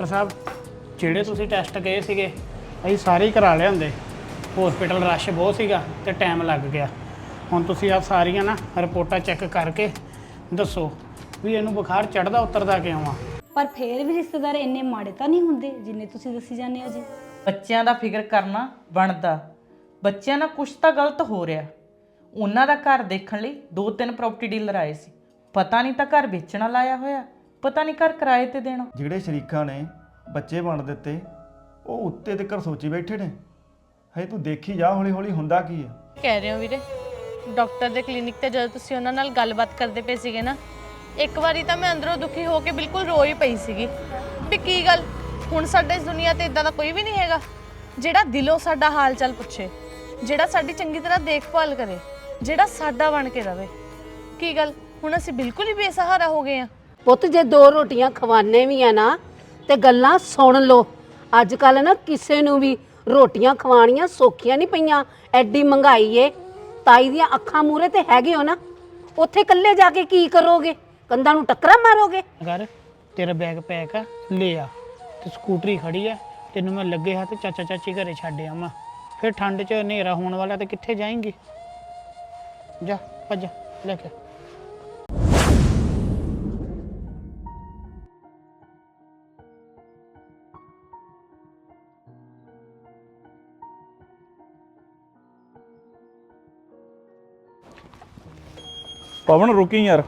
Doctor ਸਾਹਿਬ ਜਿਹੜੇ ਤੁਸੀਂ test ਗਏ ਸੀਗੇ ਅਸੀਂ ਸਾਰੇ ਹੀ ਕਰਾ ਲਏ ਹੁੰਦੇ ਹਸਪੀਟਲ ਰਸ਼ ਬਹੁਤ ਸੀਗਾ ਤੇ ਟਾਈਮ ਲੱਗ ਗਿਆ। ਹੁਣ ਤੁਸੀਂ ਆ ਸਾਰੀਆਂ ਨਾ ਰਿਪੋਰਟਾਂ ਚੈੱਕ ਕਰਕੇ ਦੱਸੋ ਵੀ ਇਹਨੂੰ ਬੁਖਾਰ ਚੜਦਾ ਉਤਰਦਾ ਕਿਉਂ ਆ? ਪਰ ਫੇਰ ਵੀ ਰਿਸ਼ਤੇਦਾਰ ਇੰਨੇ ਮਾੜੇ ਤਾਂ ਨਹੀਂ ਹੁੰਦੇ ਜਿੰਨੇ ਤੁਸੀਂ ਦੱਸੀ ਜਾਂਦੇ ਹੋ ਜੀ? ਬੱਚਿਆਂ ਦਾ ਫਿਕਰ ਕਰਨਾ ਬਣਦਾ। ਬੱਚਿਆਂ ਨਾਲ ਕੁਝ ਤਾਂ ਗਲਤ ਹੋ ਰਿਹਾ। ਉਹਨਾਂ ਦਾ ਘਰ ਦੇਖਣ ਲਈ ਦੋ ਤਿੰਨ ਪ੍ਰਾਪਰਟੀ ਡੀਲਰ ਆਏ ਸੀ। ਪਤਾ ਨਹੀਂ ਤਾਂ ਘਰ ਵੇਚਣਾ ਲਾਇਆ ਹੋਇਆ। ਪਤਾ ਨਹੀਂ ਘਰ ਕਿਰਾਏ ਤੇ ਦੇਣਾ। ਜਿਹੜੇ ਸ਼ਰੀਕਾਂ ਨੇ ਬੱਚੇ ਬਣ ਦਿੱਤੇ ਉਹ ਉੱਤੇ ਤੇ ਕਰ ਸੋਚੀ ਬੈਠੇ ਨੇ। ਹਏ ਤੂੰ ਦੇਖੀ ਜਾ ਹੌਲੀ ਹੌਲੀ ਹੁੰਦਾ ਕੀ ਹੈ ਕਹਿ ਰਹੇ ਹੋ ਵੀਰੇ ਡਾਕਟਰ ਦੇ ਕਲੀਨਿਕ ਤੇ ਜਦੋਂ ਤੁਸੀਂ ਉਹਨਾਂ ਨਾਲ ਗੱਲਬਾਤ ਕਰਦੇ ਪਏ ਸੀਗੇ ਨਾ ਇੱਕ ਵਾਰੀ ਤਾਂ ਮੈਂ ਅੰਦਰੋਂ ਦੁਖੀ ਹੋ ਕੇ ਬਿਲਕੁਲ ਰੋ ਹੀ ਪਈ ਸੀਗੀ ਵੀ ਕੀ ਗੱਲ ਹੁਣ ਸਾਡੇ ਇਸ ਦੁਨੀਆ ਤੇ ਇਦਾਂ ਦਾ ਕੋਈ ਵੀ ਨਹੀਂ ਹੈਗਾ। ਜਿਹੜਾ ਦਿਲੋਂ ਸਾਡਾ ਹਾਲ ਚਾਲ ਪੁੱਛੇ ਜਿਹੜਾ ਸਾਡੀ ਚੰਗੀ ਤਰ੍ਹਾਂ ਦੇਖਭਾਲ ਕਰੇ ਜਿਹੜਾ ਸਾਡਾ ਬਣ ਕੇ ਰਵੇ। ਕੀ ਗੱਲ ਹੁਣ ਅਸੀਂ ਬਿਲਕੁਲ ਹੀ ਬੇਸਹਾਰਾ ਹੋ ਗਏ ਆ। ਪੁੱਤ ਜੇ ਦੋ ਰੋਟੀਆਂ ਖਵਾਨੇ ਵੀ ਆ ਨਾ, ਤੇ ਗੱਲਾਂ ਸੁਣ ਲਓ। ਅੱਜ ਕੱਲ ਨਾ ਕਿਸੇ ਨੂੰ ਵੀ ਰੋਟੀਆਂ ਖਵਾਣੀਆਂ ਸੌਖੀਆਂ ਨਹੀਂ ਪਈਆਂ। ਐਡੀ ਮਹਿੰਗਾਈ ਏ। ਤਾਈ ਦੀਆਂ ਅੱਖਾਂ ਮੂਰੇ ਤੇ ਹੈਗੇ ਹੋ ਨਾ। ਉੱਥੇ ਇਕੱਲੇ ਜਾ ਕੇ ਕੀ ਕਰੋਗੇ? ਕੰਧਾਂ ਨੂੰ ਟੱਕਰਾਂ ਮਾਰੋਗੇ? ਅਗਰ ਤੇਰਾ ਬੈਗ ਪੈਕ ਆ, ਲੈ ਆ। ਤੇ ਸਕੂਟਰੀ ਖੜੀ ਆ। ਤੈਨੂੰ ਮੈਂ ਲੱਗੇ ਹੱਥ ਚਾਚਾ ਚਾਚੀ ਘਰੇ ਛੱਡ ਆਵਾਂ। ਫਿਰ ਠੰਡ 'ਚ ਹਨੇਰਾ ਹੋਣ ਵਾਲਾ ਤੇ ਕਿੱਥੇ ਜਾਏਂਗੀ? ਜਾ, ਭੱਜ, ਲੈ ਕੇ ਪਵਨ ਰੁਕੀ ਯਾਰ।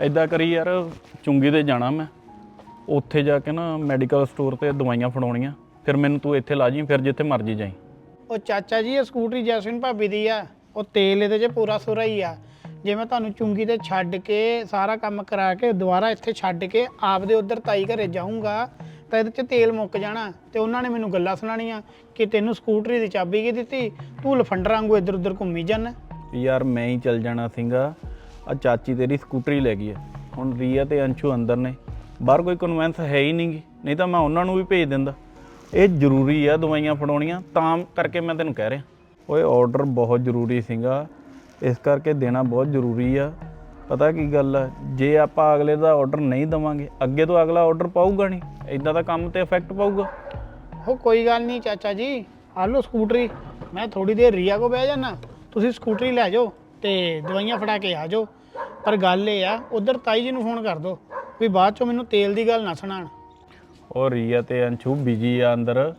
ਐਦਾਂ ਕਰੀ ਯਾਰ, ਚੁੰਗੀ ਤੇ ਜਾਣਾ ਮੈਂ। ਉੱਥੇ ਜਾ ਕੇ ਨਾ ਮੈਡੀਕਲ ਸਟੋਰ ਤੇ ਦਵਾਈਆਂ ਫੜਾਉਣੀਆਂ। ਫਿਰ ਮੈਨੂੰ ਤੂੰ ਇੱਥੇ ਲਾ ਜੀ, ਫਿਰ ਜਿੱਥੇ ਮਰਜ਼ੀ ਜਾਈ। ਉਹ ਚਾਚਾ ਜੀ, ਇਹ ਸਕੂਟਰੀ ਜੈਸਮੀਨ ਭਾਬੀ ਦੀ ਆ। ਉਹ ਤੇਲ ਇਹਦੇ 'ਚ ਪੂਰਾ ਸੁਰਾ ਹੀ ਆ। ਜੇ ਮੈਂ ਤੁਹਾਨੂੰ ਚੁੰਗੀ ਤੇ ਛੱਡ ਕੇ ਸਾਰਾ ਕੰਮ ਕਰਾ ਕੇ ਦੁਬਾਰਾ ਇੱਥੇ ਛੱਡ ਕੇ ਆਪਦੇ ਉਧਰ ਤਾਈ ਘਰੇ ਜਾਊਂਗਾ, ਤਾਂ ਇਹਦੇ 'ਚ ਤੇਲ ਮੁੱਕ ਜਾਣਾ। ਤੇ ਉਹਨਾਂ ਨੇ ਮੈਨੂੰ ਗੱਲਾਂ ਸੁਣਾਣੀਆਂ ਕਿ ਤੈਨੂੰ ਸਕੂਟਰੀ ਦੀ ਚਾਬੀ ਕੀ ਦਿੱਤੀ? ਤੂੰ ਲਫੰਡਰ ਵਾਂਗੂ ਇੱਧਰ ਉੱਧਰ ਘੁੰਮੀ ਜਾਂਦਾ ਯਾਰ ਮੈਂ ਹੀ ਚੱਲ ਜਾਣਾ ਸੀਗਾ। ਆ ਚਾਚੀ ਤੇਰੀ ਸਕੂਟਰੀ ਲੈ ਗਈ ਹੈ। ਹੁਣ ਰੀਆ ਤੇ ਅੰਸ਼ੂ ਅੰਦਰ ਨੇ। ਬਾਹਰ ਕੋਈ ਕਨਵੈਂਸ ਹੈ ਹੀ ਨਹੀਂਗੀ ਨਹੀਂ ਤਾਂ ਮੈਂ ਉਹਨਾਂ ਨੂੰ ਵੀ ਭੇਜ ਦਿੰਦਾ। ਇਹ ਜ਼ਰੂਰੀ ਆ ਦਵਾਈਆਂ ਫੜਾਉਣੀਆਂ, ਤਾਂ ਕਰਕੇ ਮੈਂ ਤੈਨੂੰ ਕਹਿ ਰਿਹਾ। ਓਏ ਆਰਡਰ ਬਹੁਤ ਜ਼ਰੂਰੀ ਸੀਗਾ। ਇਸ ਕਰਕੇ ਦੇਣਾ ਬਹੁਤ ਜ਼ਰੂਰੀ ਆ। ਪਤਾ ਕੀ ਗੱਲ ਆ? ਜੇ ਆਪਾਂ ਅਗਲੇ ਦਾ ਆਰਡਰ ਨਹੀਂ ਦਵਾਂਗੇ, ਅੱਗੇ ਤੋਂ ਅਗਲਾ ਆਰਡਰ ਪਾਊਗਾ ਨਹੀਂ। ਇਦਾਂ ਦਾ ਕੰਮ ਤੇ ਇਫੈਕਟ ਪਾਊਗਾ। ਉਹ ਕੋਈ ਗੱਲ ਨਹੀਂ ਚਾਚਾ ਜੀ। ਆ ਲਓ ਸਕੂਟਰੀ। ਮੈਂ ਥੋੜੀ ਦੇਰ ਰੀਆ ਕੋ ਬਹਿ ਜਾਣਾ ਤੁਸੀਂ ਸਕੂਟਰੀ ਲੈ ਜਾਓ ਤੇ ਦਵਾਈਆਂ ਫੜਾ ਕੇ ਆ ਜਾਓ। ਪਰ ਗੱਲ ਇਹ ਆ ਉਧਰ ਤਾਈ ਜੀ ਨੂੰ ਫੋਨ ਕਰ ਦਿਓ ਵੀ ਬਾਅਦ ਚੋਂ ਮੈਨੂੰ ਤੇਲ ਦੀ ਗੱਲ ਨਾ ਸੁਣਾਣ ਔਰ ਰੀਆ ਤੇ ਅੰਸ਼ੂ ਬਿਜ਼ੀ ਆ ਅੰਦਰ।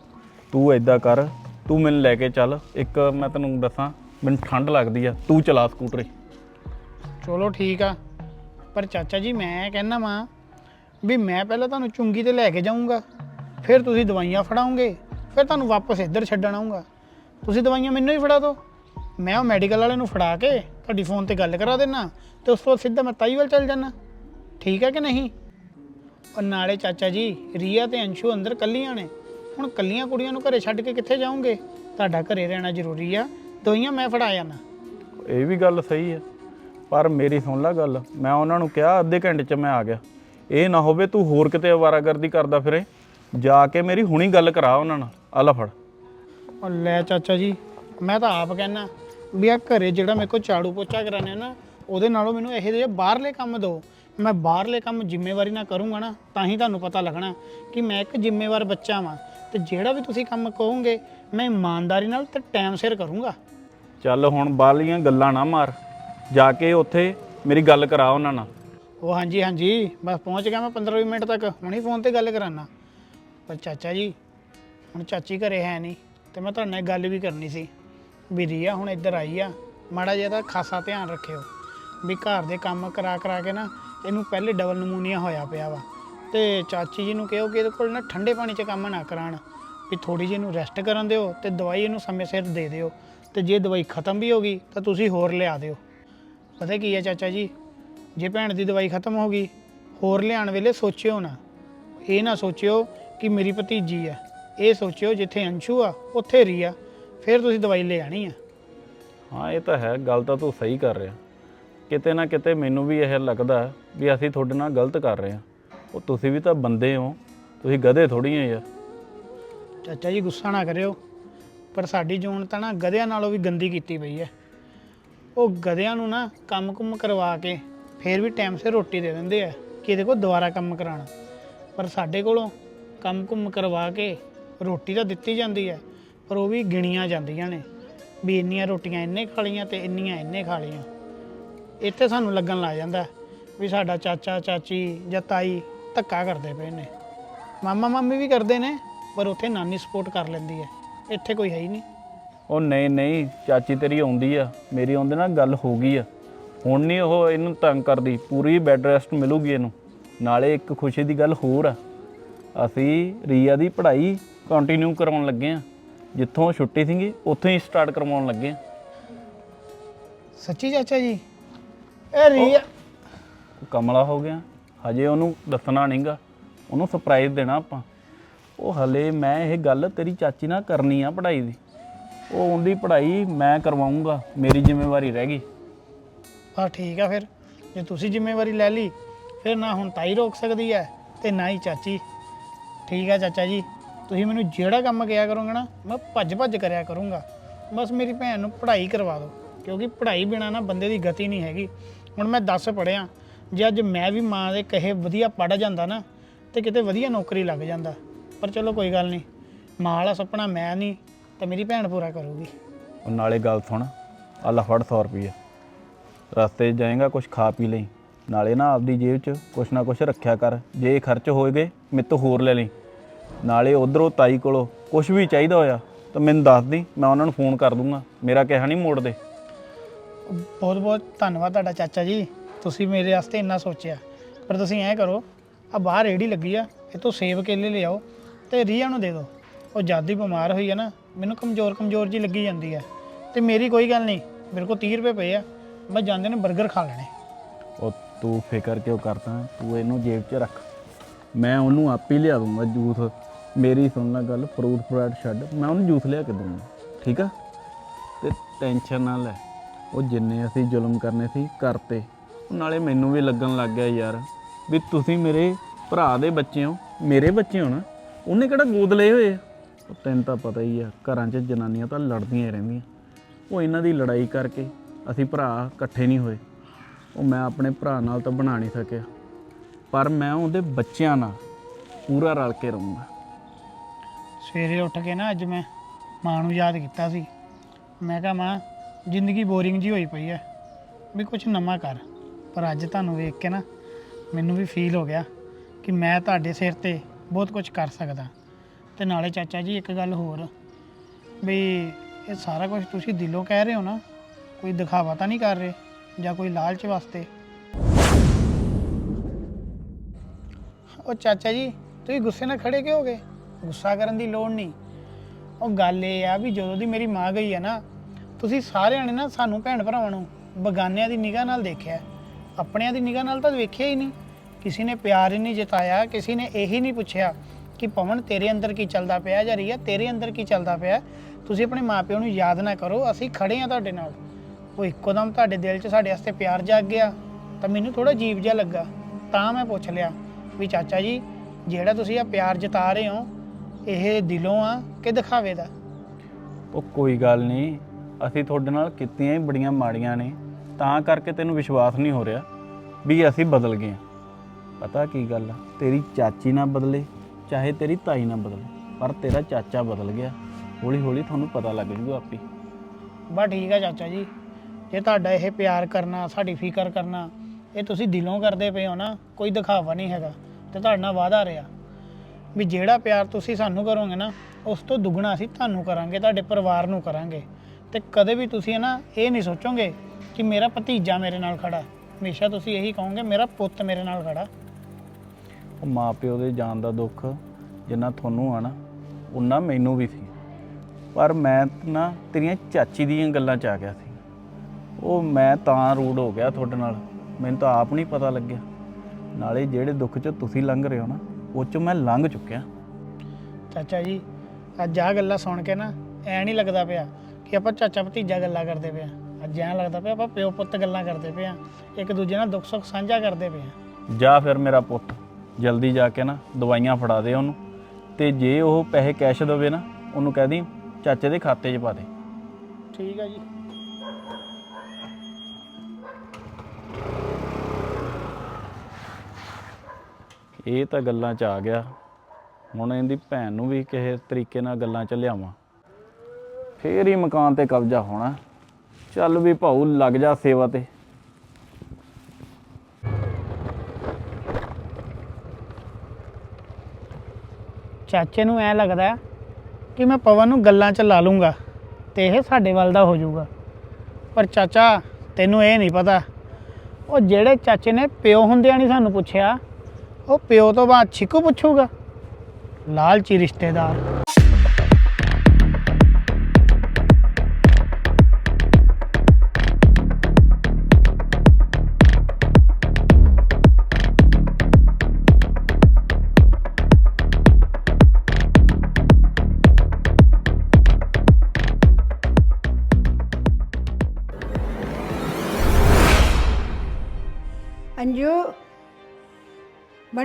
ਤੂੰ ਏਦਾਂ ਕਰ ਤੂੰ ਮੈਨੂੰ ਲੈ ਕੇ ਚੱਲ। ਇੱਕ ਮੈਂ ਤੈਨੂੰ ਦੱਸਾਂ ਮੈਨੂੰ ਠੰਡ ਲੱਗਦੀ ਆ ਤੂੰ ਚਲਾ ਸਕੂਟਰੀ। ਚਲੋ ਠੀਕ ਆ ਪਰ ਚਾਚਾ ਜੀ ਮੈਂ ਕਹਿੰਦਾ ਵਾਂ ਵੀ ਮੈਂ ਪਹਿਲਾਂ ਤੁਹਾਨੂੰ ਚੁੰਗੀ ਤੇ ਲੈ ਕੇ ਜਾਊਂਗਾ ਫਿਰ ਤੁਸੀਂ ਦਵਾਈਆਂ ਫੜਾਉਂਗੇ ਫਿਰ ਤੁਹਾਨੂੰ ਵਾਪਸ ਇੱਧਰ ਛੱਡਣ ਆਊਂਗਾ। ਤੁਸੀਂ ਦਵਾਈਆਂ ਮੈਨੂੰ ਹੀ ਫੜਾ ਦਿਓ ਮੈਂ ਉਹ ਮੈਡੀਕਲ ਵਾਲੇ ਨੂੰ ਫੜਾ ਕੇ ਤੁਹਾਡੀ ਫੋਨ ਤੇ ਗੱਲ ਕਰਾ ਦੇਣਾ ਤੇ ਉਸ ਤੋਂ ਸਿੱਧਾ ਮੈਂ ਤਾਈ ਵੱਲ ਚੱਲ ਜਾਣਾ ਠੀਕ ਹੈ ਕਿ ਨਹੀਂ? ਔਰ ਨਾਲੇ ਚਾਚਾ ਜੀ ਰੀਆ ਤੇ ਅੰਸ਼ੂ ਅੰਦਰ ਕੱਲੀਆਂ ਨੇ। ਹੁਣ ਕੱਲੀਆਂ ਕੁੜੀਆਂ ਨੂੰ ਘਰੇ ਛੱਡ ਕੇ ਕਿੱਥੇ ਜਾਓਗੇ? ਤੁਹਾਡਾ ਘਰੇ ਰਹਿਣਾ ਜ਼ਰੂਰੀ ਆ। ਦਵਾਈਆਂ ਮੈਂ ਫੜਾ ਜਾਣਾ ਇਹ ਵੀ ਗੱਲ ਸਹੀ ਆ। ਪਰ ਮੇਰੀ ਸੁਣ ਲੈ ਗੱਲ। ਮੈਂ ਉਹਨਾਂ ਨੂੰ ਕਿਹਾ ਅੱਧੇ ਘੰਟੇ 'ਚ ਮੈਂ ਆ ਗਿਆ। ਇਹ ਨਾ ਹੋਵੇ ਤੂੰ ਹੋਰ ਕਿਤੇ ਅਵਾਰਾਗਰਦੀ ਕਰਦਾ ਫਿਰੇ। ਜਾ ਕੇ ਮੇਰੀ ਹੁਣੀ ਗੱਲ ਕਰਾ ਉਹਨਾਂ ਨਾਲ। ਆ ਲੈ ਫੜ। ਲੈ ਚਾਚਾ ਜੀ ਮੈਂ ਤਾਂ ਆਪ ਕਹਿਣਾ ਵੀ ਆ ਘਰੇ ਜਿਹੜਾ ਮੇਰੇ ਕੋਲ ਝਾੜੂ ਪੋਚਾ ਕਰਾਣੇ ਨਾ ਉਹਦੇ ਨਾਲੋਂ ਮੈਨੂੰ ਇਹੋ ਜਿਹੇ ਬਾਹਰਲੇ ਕੰਮ ਦਿਓ। ਮੈਂ ਬਾਹਰਲੇ ਕੰਮ ਜ਼ਿੰਮੇਵਾਰੀ ਨਾਲ ਕਰੂੰਗਾ ਨਾ ਤਾਂ ਹੀ ਤੁਹਾਨੂੰ ਪਤਾ ਲੱਗਣਾ ਕਿ ਮੈਂ ਇੱਕ ਜ਼ਿੰਮੇਵਾਰ ਬੱਚਾ ਵਾਂ। ਤੇ ਜਿਹੜਾ ਵੀ ਤੁਸੀਂ ਕੰਮ ਕਹੋਗੇ ਮੈਂ ਇਮਾਨਦਾਰੀ ਨਾਲ ਤੇ ਟਾਈਮ ਸਿਰ ਕਰੂੰਗਾ। ਚੱਲ ਹੁਣ ਬਾਹਲੀਆਂ ਗੱਲਾਂ ਨਾ ਮਾਰ। ਜਾ ਕੇ ਉੱਥੇ ਮੇਰੀ ਗੱਲ ਕਰਾ ਉਹਨਾਂ ਨਾਲ। ਉਹ ਹਾਂਜੀ ਹਾਂਜੀ। ਬਸ ਪਹੁੰਚ ਗਿਆ ਮੈਂ 15-20 ਮਿੰਟ ਤੱਕ। ਹੁਣੀ ਫੋਨ ਤੇ ਗੱਲ ਕਰਾਨਾ। ਪਰ ਚਾਚਾ ਜੀ ਹੁਣ ਚਾਚੀ ਘਰੇ ਹੈ ਨਹੀਂ ਤੇ ਮੈਂ ਤੁਹਾਡੇ ਨਾਲ ਇੱਕ ਗੱਲ ਵੀ ਕਰਨੀ ਸੀ। ਵੀ ਰੀਆ ਹੁਣ ਇੱਧਰ ਆਈ ਆ। ਮਾੜਾ ਜਿਹਾ ਤਾਂ ਖਾਸਾ ਧਿਆਨ ਰੱਖਿਓ ਵੀ ਘਰ ਦੇ ਕੰਮ ਕਰਾ ਕਰਾ ਕੇ ਨਾ ਇਹਨੂੰ ਪਹਿਲੇ ਡਬਲ ਨਮੂਨੀਆ ਹੋਇਆ ਪਿਆ ਵਾ। ਤੇ ਚਾਚੀ ਜੀ ਨੂੰ ਕਿਹੋ ਕਿ ਇਹਦੇ ਕੋਲ ਨਾ ਠੰਡੇ ਪਾਣੀ 'ਚ ਕੰਮ ਨਾ ਕਰਾਣ, ਵੀ ਥੋੜੀ ਜਿਹੀ ਇਹਨੂੰ ਰੈਸਟ ਕਰਨ ਦਿਓ ਤੇ ਦਵਾਈ ਇਹਨੂੰ ਸਮੇਂ ਸਿਰ ਦੇ ਦਿਓ। ਤੇ ਜੇ ਦਵਾਈ ਖਤਮ ਵੀ ਹੋ ਗਈ ਤਾਂ ਤੁਸੀਂ ਹੋਰ ਲਿਆ ਦਿਓ। ਪਤਾ ਕੀ ਹੈ ਚਾਚਾ ਜੀ? ਜੇ ਭੈਣ ਦੀ ਦਵਾਈ ਖਤਮ ਹੋ ਗਈ, ਹੋਰ ਲਿਆਉਣ ਵੇਲੇ ਸੋਚਿਓ ਨਾ। ਇਹ ਨਾ ਸੋਚਿਓ ਕਿ ਮੇਰੀ ਭਤੀਜੀ ਆ। ਇਹ ਸੋਚਿਓ ਜਿੱਥੇ ਅੰਸ਼ੂ ਆ, ਉੱਥੇ ਰੀਆ। ਫਿਰ ਤੁਸੀਂ ਦਵਾਈ ਲੈ ਆਣੀ ਆ। ਹਾਂ ਇਹ ਤਾਂ ਹੈ ਗੱਲ ਤਾਂ ਤੂੰ ਸਹੀ ਕਰ ਰਿਹਾ। ਕਿਤੇ ਨਾ ਕਿਤੇ ਮੈਨੂੰ ਵੀ ਇਹ ਲੱਗਦਾ ਹੈ ਵੀ ਅਸੀਂ ਤੁਹਾਡੇ ਨਾਲ ਗਲਤ ਕਰ ਰਹੇ ਹਾਂ। ਉਹ ਤੁਸੀਂ ਵੀ ਤਾਂ ਬੰਦੇ ਹੋ ਤੁਸੀਂ ਗਧੇ ਥੋੜੀ ਆ ਯਾਰ। ਚਾਚਾ ਜੀ ਗੁੱਸਾ ਨਾ ਕਰਿਓ ਪਰ ਸਾਡੀ ਜੋਨ ਤਾਂ ਨਾ ਗਧਿਆਂ ਨਾਲੋਂ ਵੀ ਗੰਦੀ ਕੀਤੀ ਪਈ ਹੈ। ਉਹ ਗਧਿਆਂ ਨੂੰ ਨਾ ਕੰਮ-ਕੁੰਮ ਕਰਵਾ ਕੇ ਫਿਰ ਵੀ ਟਾਈਮ ਸਿਰ ਰੋਟੀ ਦੇ ਦਿੰਦੇ ਆ ਕਿ ਇਹਦੇ ਕੋਲ ਦੁਬਾਰਾ ਕੰਮ ਕਰਾਉਣਾ। ਪਰ ਸਾਡੇ ਕੋਲੋਂ ਕੰਮ ਕੁੰਮ ਕਰਵਾ ਕੇ ਰੋਟੀ ਤਾਂ ਦਿੱਤੀ ਜਾਂਦੀ ਹੈ। ਪਰ ਉਹ ਵੀ ਗਿਣੀਆਂ ਜਾਂਦੀਆਂ ਨੇ ਵੀ ਇੰਨੀਆਂ ਰੋਟੀਆਂ ਇੰਨੇ ਖਾ ਲਈਆਂ ਤੇ ਇੰਨੀਆਂ ਇੰਨੇ ਖਾ ਲਈਆਂ। ਇੱਥੇ ਸਾਨੂੰ ਲੱਗਣ ਲੱਗ ਜਾਂਦਾ ਵੀ ਸਾਡਾ ਚਾਚਾ, ਚਾਚੀ ਜਾਂ ਤਾਈ ਧੱਕਾ ਕਰਦੇ ਪਏ ਨੇ। ਮਾਮਾ, ਮਾਮੀ ਵੀ ਕਰਦੇ ਨੇ, ਪਰ ਉੱਥੇ ਨਾਨੀ ਸਪੋਰਟ ਕਰ ਲੈਂਦੀ ਹੈ। ਇੱਥੇ ਕੋਈ ਹੈ ਹੀ ਨਹੀਂ। ਉਹ ਨਹੀਂ ਨਹੀਂ, ਚਾਚੀ ਤੇਰੀ ਆਉਂਦੀ ਆ। ਮੇਰੀ ਆਉਂਦੇ ਨਾਲ ਗੱਲ ਹੋ ਗਈ ਆ। ਹੁਣ ਨਹੀਂ ਉਹ ਇਹਨੂੰ ਤੰਗ ਕਰਦੀ। ਪੂਰੀ ਬੈੱਡ ਰੈਸਟ ਮਿਲੂਗੀ ਇਹਨੂੰ। ਨਾਲੇ ਇੱਕ ਖੁਸ਼ੀ ਦੀ ਗੱਲ ਹੋਰ ਆ। ਅਸੀਂ ਰੀਆ ਦੀ ਪੜ੍ਹਾਈ ਕੰਟੀਨਿਊ ਕਰਾਉਣ ਲੱਗੇ ਆ। ਜਿੱਥੋਂ ਛੁੱਟੀ ਸੀਗੀ ਉੱਥੋਂ ਹੀ ਸਟਾਰਟ ਕਰਵਾਉਣ ਲੱਗੇ ਆ। ਸੱਚੀ ਚਾਚਾ ਜੀ? ਇਹ ਰੀਆ ਕਮਲਾ ਹੋ ਗਿਆ। ਹਜੇ ਉਹਨੂੰ ਦੱਸਣਾ ਨਹੀਂਗਾ। ਉਹਨੂੰ ਸਰਪ੍ਰਾਈਜ਼ ਦੇਣਾ ਆਪਾਂ। ਉਹ ਹਲੇ ਮੈਂ ਇਹ ਗੱਲ ਤੇਰੀ ਚਾਚੀ ਨਾਲ ਕਰਨੀ ਆ ਪੜ੍ਹਾਈ ਦੀ। ਉਹ ਉਹਦੀ ਪੜ੍ਹਾਈ ਮੈਂ ਕਰਵਾਉਂਗਾ ਮੇਰੀ ਜ਼ਿੰਮੇਵਾਰੀ ਰਹਿ ਗਈ। ਬਸ ਠੀਕ ਆ ਫਿਰ। ਜੇ ਤੁਸੀਂ ਜ਼ਿੰਮੇਵਾਰੀ ਲੈ ਲਈ ਫਿਰ ਨਾ ਹੁਣ ਤਾਈ ਰੋਕ ਸਕਦੀ ਹੈ ਤੇ ਨਾ ਹੀ ਚਾਚੀ। ਠੀਕ ਆ ਚਾਚਾ ਜੀ। ਤੁਸੀਂ ਮੈਨੂੰ ਜਿਹੜਾ ਕੰਮ ਕਿਹਾ ਕਰੋਗੇ ਨਾ, ਮੈਂ ਭੱਜ ਭੱਜ ਕਰਿਆ ਕਰੂੰਗਾ। ਬਸ ਮੇਰੀ ਭੈਣ ਨੂੰ ਪੜ੍ਹਾਈ ਕਰਵਾ ਦਿਓ, ਕਿਉਂਕਿ ਪੜ੍ਹਾਈ ਬਿਨਾ ਨਾ ਬੰਦੇ ਦੀ ਗਤੀ ਨਹੀਂ ਹੈਗੀ। ਹੁਣ ਮੈਂ 10 ਪੜ੍ਹਿਆ, ਜੇ ਅੱਜ ਮੈਂ ਵੀ ਮਾਂ ਦੇ ਕਹੇ ਵਧੀਆ ਪੜ੍ਹ ਜਾਂਦਾ ਨਾ, ਤੇ ਕਿਤੇ ਵਧੀਆ ਨੌਕਰੀ ਲੱਗ ਜਾਂਦਾ। ਪਰ ਚਲੋ ਕੋਈ ਗੱਲ ਨਹੀਂ, ਮਾਂ ਵਾਲਾ ਸੁਪਨਾ ਮੈਂ ਨਹੀਂ, ਤੇ ਮੇਰੀ ਭੈਣ ਪੂਰਾ ਕਰੂਗੀ। ਉਹ ਨਾਲੇ ਗੱਲ ਸੁਣ ਆ ਲੈ ਫੜ 100 ਰੁਪਈਆ ਰਸਤੇ 'ਚ ਜਾਏਗਾ ਕੁਝ ਖਾ ਪੀ ਲਈ। ਨਾਲੇ ਨਾ ਆਪਦੀ ਜੇਬ 'ਚ ਕੁਛ ਨਾ ਕੁਛ ਰੱਖਿਆ ਕਰ, ਜੇ ਖਰਚ ਹੋਏਗੇ, ਮੇਰੇ ਤੋਂ ਹੋਰ ਲੈ ਲਈ। ਨਾਲੇ ਉਧਰੋਂ ਤਾਈ ਕੋਲੋਂ ਕੁਝ ਵੀ ਚਾਹੀਦਾ ਹੋਇਆ ਤਾਂ ਮੈਨੂੰ ਦੱਸ ਦੀ ਮੈਂ ਉਹਨਾਂ ਨੂੰ ਫੋਨ ਕਰ ਦੂੰਗਾ। ਮੇਰਾ ਕਿਹਾ ਨਹੀਂ ਮੋੜਦੇ। ਬਹੁਤ ਬਹੁਤ ਧੰਨਵਾਦ ਤੁਹਾਡਾ ਚਾਚਾ ਜੀ। ਤੁਸੀਂ ਮੇਰੇ ਵਾਸਤੇ ਇੰਨਾ ਸੋਚਿਆ। ਪਰ ਤੁਸੀਂ ਐਂ ਕਰੋ ਆ ਬਾਹਰ ਰੇੜੀ ਲੱਗੀ ਆ ਇਹ ਤੋਂ ਸੇਬ ਕੇਲੇ ਲਿਆਓ ਤੇ ਰੀਆ ਨੂੰ ਦੇ ਦਿਓ। ਉਹ ਜਦ ਦੀ ਬਿਮਾਰ ਹੋਈ ਹੈ ਨਾ ਮੈਨੂੰ ਕਮਜ਼ੋਰ ਕਮਜ਼ੋਰ ਜੀ ਲੱਗੀ ਜਾਂਦੀ ਹੈ ਤੇ ਮੇਰੀ ਕੋਈ ਗੱਲ ਨਹੀਂ ਮੇਰੇ ਕੋਲ 30 ਰੁਪਏ ਪਏ ਆ ਮੈਂ ਜਾਂਦੇ ਨੇ 버ਗਰ ਖਾ ਲੈਣੇ। ਉਹ ਤੂੰ ਫਿਕਰ ਕਿਉਂ ਕਰਦਾ? ਤੂੰ ਇਹਨੂੰ ਜੇਬ 'ਚ ਰੱਖ। ਮੈਂ ਉਹਨੂੰ ਆਪ ਹੀ ਲਿਆ ਦੂੰਗਾ ਜੂਸ। ਮੇਰੀ ਸੁਣ ਲੈ ਗੱਲ ਫਰੂਟ ਫਰਾਟ ਛੱਡ। ਮੈਂ ਉਹਨੂੰ ਜੂਸ ਲਿਆ ਕੇ ਦੂੰਗਾ ਠੀਕ ਆ? ਤੇ ਟੈਨਸ਼ਨ ਨਾ ਲੈ। ਉਹ ਜਿੰਨੇ ਅਸੀਂ ਜ਼ੁਲਮ ਕਰਨੇ ਸੀ, ਕਰਤੇ। ਨਾਲੇ ਮੈਨੂੰ ਵੀ ਲੱਗਣ ਲੱਗ ਗਿਆ ਯਾਰ, ਵੀ ਤੁਸੀਂ ਮੇਰੇ ਭਰਾ ਦੇ ਬੱਚੇ ਹੋ। ਮੇਰੇ ਬੱਚੇ ਹੋ ਨਾ, ਉਹਨੇ ਕਿਹੜਾ ਗੋਦ ਲਏ ਹੋਏ ਆ? ਉਹ ਤੈਨੂੰ ਤਾਂ ਪਤਾ ਹੀ ਆ, ਘਰਾਂ 'ਚ ਜਨਾਨੀਆਂ ਤਾਂ ਲੜਦੀਆਂ ਹੀ ਰਹਿੰਦੀਆਂ। ਉਹ ਇਹਨਾਂ ਦੀ ਲੜਾਈ ਕਰਕੇ ਅਸੀਂ ਭਰਾ ਇਕੱਠੇ ਨਹੀਂ ਹੋਏ। ਉਹ ਮੈਂ ਆਪਣੇ ਭਰਾ ਨਾਲ ਤਾਂ ਬਣਾ ਨਹੀਂ ਸਕਿਆ। ਪਰ ਮੈਂ ਉਹਦੇ ਬੱਚਿਆਂ ਨਾਲ ਪੂਰਾ ਰਲ ਕੇ ਰਹੂੰਗਾ। ਸਵੇਰੇ ਉੱਠ ਕੇ ਨਾ ਅੱਜ ਮੈਂ ਮਾਂ ਨੂੰ ਯਾਦ ਕੀਤਾ ਸੀ। ਮੈਂ ਕਿਹਾ, ਮਾਂ, ਜ਼ਿੰਦਗੀ ਬੋਰਿੰਗ ਜੀ ਹੋਈ ਪਈ ਹੈ। ਵੀ ਕੁਝ ਨਵਾਂ ਕਰ। ਪਰ ਅੱਜ ਤੁਹਾਨੂੰ ਵੇਖ ਕੇ ਨਾ ਮੈਨੂੰ ਵੀ ਫੀਲ ਹੋ ਗਿਆ ਕਿ ਮੈਂ ਤੁਹਾਡੇ ਸਿਰ ਤੇ ਬਹੁਤ ਕੁਝ ਕਰ ਸਕਦਾ। ਤੇ ਨਾਲੇ ਚਾਚਾ ਜੀ, ਇੱਕ ਗੱਲ ਹੋਰ। ਵੀ ਇਹ ਸਾਰਾ ਕੁਝ ਤੁਸੀਂ ਦਿਲੋਂ ਕਹਿ ਰਹੇ ਹੋ ਨਾ, ਕੋਈ ਦਿਖਾਵਾ ਤਾਂ ਨਹੀਂ ਕਰ ਰਹੇ ਜਾਂ ਕੋਈ ਲਾਲਚ ਵਾਸਤੇ? ਉਹ ਚਾਚਾ ਜੀ, ਤੁਸੀਂ ਗੁੱਸੇ ਨਾਲ ਖੜੇ ਕਿਉਂ ਹੋ ਗਏ? ਗੁੱਸਾ ਕਰਨ ਦੀ ਲੋੜ ਨਹੀਂ। ਉਹ ਗੱਲ ਇਹ ਆ ਵੀ ਜਦੋਂ ਦੀ ਮੇਰੀ ਮਾਂ ਗਈ ਹੈ ਨਾ, ਤੁਸੀਂ ਸਾਰਿਆਂ ਨੇ ਨਾ ਸਾਨੂੰ ਭੈਣ ਭਰਾਵਾਂ ਨੂੰ ਬਗਾਨਿਆਂ ਦੀ ਨਿਗਾਹ ਨਾਲ ਦੇਖਿਆ। ਆਪਣਿਆਂ ਦੀ ਨਿਗਾਹ ਨਾਲ ਤਾਂ ਵੇਖਿਆ ਹੀ ਨਹੀਂ। ਕਿਸੇ ਨੇ ਪਿਆਰ ਹੀ ਨਹੀਂ ਜਤਾਇਆ, ਕਿਸੇ ਨੇ ਇਹੀ ਨਹੀਂ ਪੁੱਛਿਆ ਕਿ ਪਵਨ ਤੇਰੇ ਅੰਦਰ ਕੀ ਚੱਲਦਾ ਪਿਆ ਜਾਂ ਰੀਆ, ਤੇਰੇ ਅੰਦਰ ਕੀ ਚੱਲਦਾ ਪਿਆ। ਤੁਸੀਂ ਆਪਣੇ ਮਾਪਿਆਂ ਨੂੰ ਯਾਦ ਨਾ ਕਰੋ, ਅਸੀਂ ਖੜੇ ਆ ਤੁਹਾਡੇ ਨਾਲ। ਉਹ ਇੱਕੋਦਮ ਤੁਹਾਡੇ ਦਿਲ 'ਚ ਸਾਡੇ ਵਾਸਤੇ ਪਿਆਰ ਜਾਗ ਗਿਆ। ਤਾਂ ਮੈਨੂੰ ਥੋੜਾ ਜੀਵ ਜਿਹਾ ਲੱਗਾ। ਤਾਂ ਮੈਂ ਪੁੱਛ ਲਿਆ। ਵੀ ਚਾਚਾ ਜੀ ਜਿਹੜਾ ਤੁਸੀਂ ਆ ਪਿਆਰ ਜਤਾ ਰਹੇ ਹੋ ਇਹ ਦਿਲੋਂ ਆ ਕਿ ਦਿਖਾਵੇ ਦਾ? ਉਹ ਕੋਈ ਗੱਲ ਨਹੀਂ ਅਸੀਂ ਤੁਹਾਡੇ ਨਾਲ ਕੀਤੀਆਂ ਹੀ ਬੜੀਆਂ ਮਾੜੀਆਂ ਨੇ ਤਾਂ ਕਰਕੇ ਤੈਨੂੰ ਵਿਸ਼ਵਾਸ ਨਹੀਂ ਹੋ ਰਿਹਾ ਵੀ ਅਸੀਂ ਬਦਲ ਗਏ ਹਾਂ। ਪਤਾ ਕੀ ਗੱਲ ਆ ਤੇਰੀ ਚਾਚੀ ਨਾ ਬਦਲੇ ਚਾਹੇ ਤੇਰੀ ਤਾਈ ਨਾ ਬਦਲੇ ਪਰ ਤੇਰਾ ਚਾਚਾ ਬਦਲ ਗਿਆ ਹੌਲੀ ਹੌਲੀ ਤੁਹਾਨੂੰ ਪਤਾ ਲੱਗ ਜੂਗਾ ਆਪੇ। ਬਸ ਠੀਕ ਆ ਚਾਚਾ ਜੀ ਜੇ ਤੁਹਾਡਾ ਇਹ ਪਿਆਰ ਕਰਨਾ ਸਾਡੀ ਫਿਕਰ ਕਰਨਾ ਇਹ ਤੁਸੀਂ ਦਿਲੋਂ ਕਰਦੇ ਪਏ ਹੋ ਨਾ ਕੋਈ ਦਿਖਾਵਾ ਨਹੀਂ ਹੈਗਾ। ਤੇ ਤੁਹਾਡੇ ਨਾਲ ਵਾਅਦਾ ਰਿਹਾ ਵੀ ਜਿਹੜਾ ਪਿਆਰ ਤੁਸੀਂ ਸਾਨੂੰ ਕਰੋਗੇ ਨਾ, ਉਸ ਤੋਂ ਦੁੱਗਣਾ ਅਸੀਂ ਤੁਹਾਨੂੰ ਕਰਾਂਗੇ, ਤੁਹਾਡੇ ਪਰਿਵਾਰ ਨੂੰ ਕਰਾਂਗੇ। ਤੇ ਕਦੇ ਵੀ ਤੁਸੀਂ ਨਾ ਇਹ ਨਹੀਂ ਸੋਚੋਗੇ ਕਿ ਮੇਰਾ ਭਤੀਜਾ ਮੇਰੇ ਨਾਲ ਖੜਾ ਹਮੇਸ਼ਾ ਤੁਸੀਂ ਇਹੀ ਕਹੋਗੇ, ਮੇਰਾ ਪੁੱਤ ਮੇਰੇ ਨਾਲ ਖੜਾ ਉਹ ਮਾਂ ਪਿਓ ਦੇ ਜਾਣ ਦਾ ਦੁੱਖ ਜਿੰਨਾ ਤੁਹਾਨੂੰ ਆ ਨਾ ਉਨਾ ਮੈਨੂੰ ਵੀ ਸੀ। ਪਰ ਮੈਂ ਨਾ ਤੇਰੀਆਂ ਚਾਚੀ ਦੀਆਂ ਗੱਲਾਂ 'ਚ ਆ ਗਿਆ ਸੀ। ਉਹ ਮੈਂ ਤਾਂ ਰੂਡ ਹੋ ਗਿਆ ਤੁਹਾਡੇ ਨਾਲ। ਮੈਨੂੰ ਤਾਂ ਆਪ ਨਹੀਂ ਪਤਾ ਲੱਗਿਆ। ਨਾਲੇ ਜਿਹੜੇ ਦੁੱਖ 'ਚ ਤੁਸੀਂ ਲੰਘ ਰਹੇ ਹੋ ਨਾ ਉਹ 'ਚੋਂ ਮੈਂ ਲੰਘ ਚੁੱਕਿਆ। ਚਾਚਾ ਜੀ ਅੱਜ ਆ ਗੱਲਾਂ ਸੁਣ ਕੇ ਨਾ ਐ ਨਹੀਂ ਲੱਗਦਾ ਪਿਆ ਕਿ ਆਪਾਂ ਚਾਚਾ ਭਤੀਜਾ ਗੱਲਾਂ ਕਰਦੇ ਪਏ ਆ। ਅੱਜ ਐਂ ਲੱਗਦਾ ਪਿਆ ਆਪਾਂ ਪਿਓ ਪੁੱਤ ਗੱਲਾਂ ਕਰਦੇ ਪਏ ਆ ਇੱਕ ਦੂਜੇ ਨਾਲ ਦੁੱਖ ਸੁੱਖ ਸਾਂਝਾ ਕਰਦੇ ਪਏ ਆ। ਜਾ ਫਿਰ ਮੇਰਾ ਪੁੱਤ ਜਲਦੀ ਜਾ ਕੇ ਨਾ ਦਵਾਈਆਂ ਫੜਾ ਦੇ ਉਹਨੂੰ ਤੇ ਜੇ ਉਹ ਪੈਸੇ ਕੈਸ਼ ਦੇਵੇ ਨਾ ਉਹਨੂੰ ਕਹਿ ਦੀ ਚਾਚੇ ਦੇ ਖਾਤੇ 'ਚ ਪਾ ਦੇ। ਠੀਕ ਆ ਜੀ। ਇਹ ਤਾਂ ਗੱਲਾਂ 'ਚ ਆ ਗਿਆ। ਹੁਣ ਇਹਦੀ ਭੈਣ ਨੂੰ ਵੀ ਕਿਸੇ ਤਰੀਕੇ ਨਾਲ ਗੱਲਾਂ 'ਚ ਲਿਆਵਾਂ। ਫੇਰ ਹੀ ਮਕਾਨ ਤੇ ਕਬਜ਼ਾ ਹੋਣਾ। ਚੱਲ ਵੀ ਭਾਊ, ਲੱਗ ਜਾ ਸੇਵਾ ਤੇ। ਚਾਚੇ ਨੂੰ ਐ ਲੱਗਦਾ ਕਿ ਮੈਂ ਪਵਨ ਨੂੰ ਗੱਲਾਂ 'ਚ ਲਾ ਲੂੰਗਾ ਤੇ ਇਹ ਸਾਡੇ ਵੱਲ ਦਾ ਹੋ ਜਾਊਗਾ। ਪਰ ਚਾਚਾ, ਤੈਨੂੰ ਇਹ ਨਹੀਂ ਪਤਾ। ਉਹ ਜਿਹੜੇ ਚਾਚੇ ਨੇ ਪਿਓ ਹੁੰਦਿਆਂ ਨਹੀਂ ਸਾਨੂੰ ਪੁੱਛਿਆ ਉਹ ਪਿਓ ਤੋਂ ਬਾਅਦ ਛਿੱਕੂ ਪੁੱਛੂਗਾ। ਲਾਲਚੀ ਰਿਸ਼ਤੇਦਾਰ।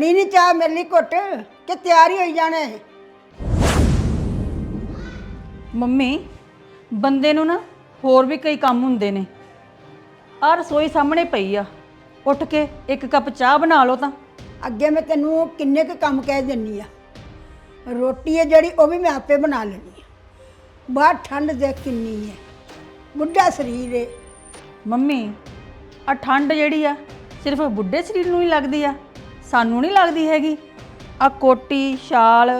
ਬਣੀ ਨਹੀਂ ਚਾਹ ਮੇਰੇ ਲਈ ਘੁੱਟ ਕਿ ਤਿਆਰ ਹੀ ਹੋਈ ਜਾਣਾ ਹੈ ਮੰਮੀ ਬੰਦੇ ਨੂੰ ਨਾ ਹੋਰ ਵੀ ਕਈ ਕੰਮ ਹੁੰਦੇ ਨੇ। ਆ ਰਸੋਈ ਸਾਹਮਣੇ ਪਈ ਆ। ਉੱਠ ਕੇ ਇੱਕ ਕੱਪ ਚਾਹ ਬਣਾ ਲਓ ਤਾਂ। ਅੱਗੇ ਮੈਂ ਤੈਨੂੰ ਕਿੰਨੇ ਕੁ ਕੰਮ ਕਹਿ ਦਿੰਨੀ ਆ। ਰੋਟੀ ਹੈ ਜਿਹੜੀ ਉਹ ਵੀ ਮੈਂ ਆਪੇ ਬਣਾ ਲੈਣੀ ਆ। ਬਾਹਰ ਠੰਡ ਦੇਖ ਕਿੰਨੀ ਹੈ। ਬੁੱਢਾ ਸਰੀਰ ਹੈ ਮੰਮੀ ਆ ਠੰਡ ਜਿਹੜੀ ਆ ਸਿਰਫ ਬੁੱਢੇ ਸਰੀਰ ਨੂੰ ਹੀ ਲੱਗਦੀ ਆ। ਸਾਨੂੰ ਨਹੀਂ ਲੱਗਦੀ ਹੈਗੀ। ਆ ਕੋਟੀ ਸ਼ਾਲ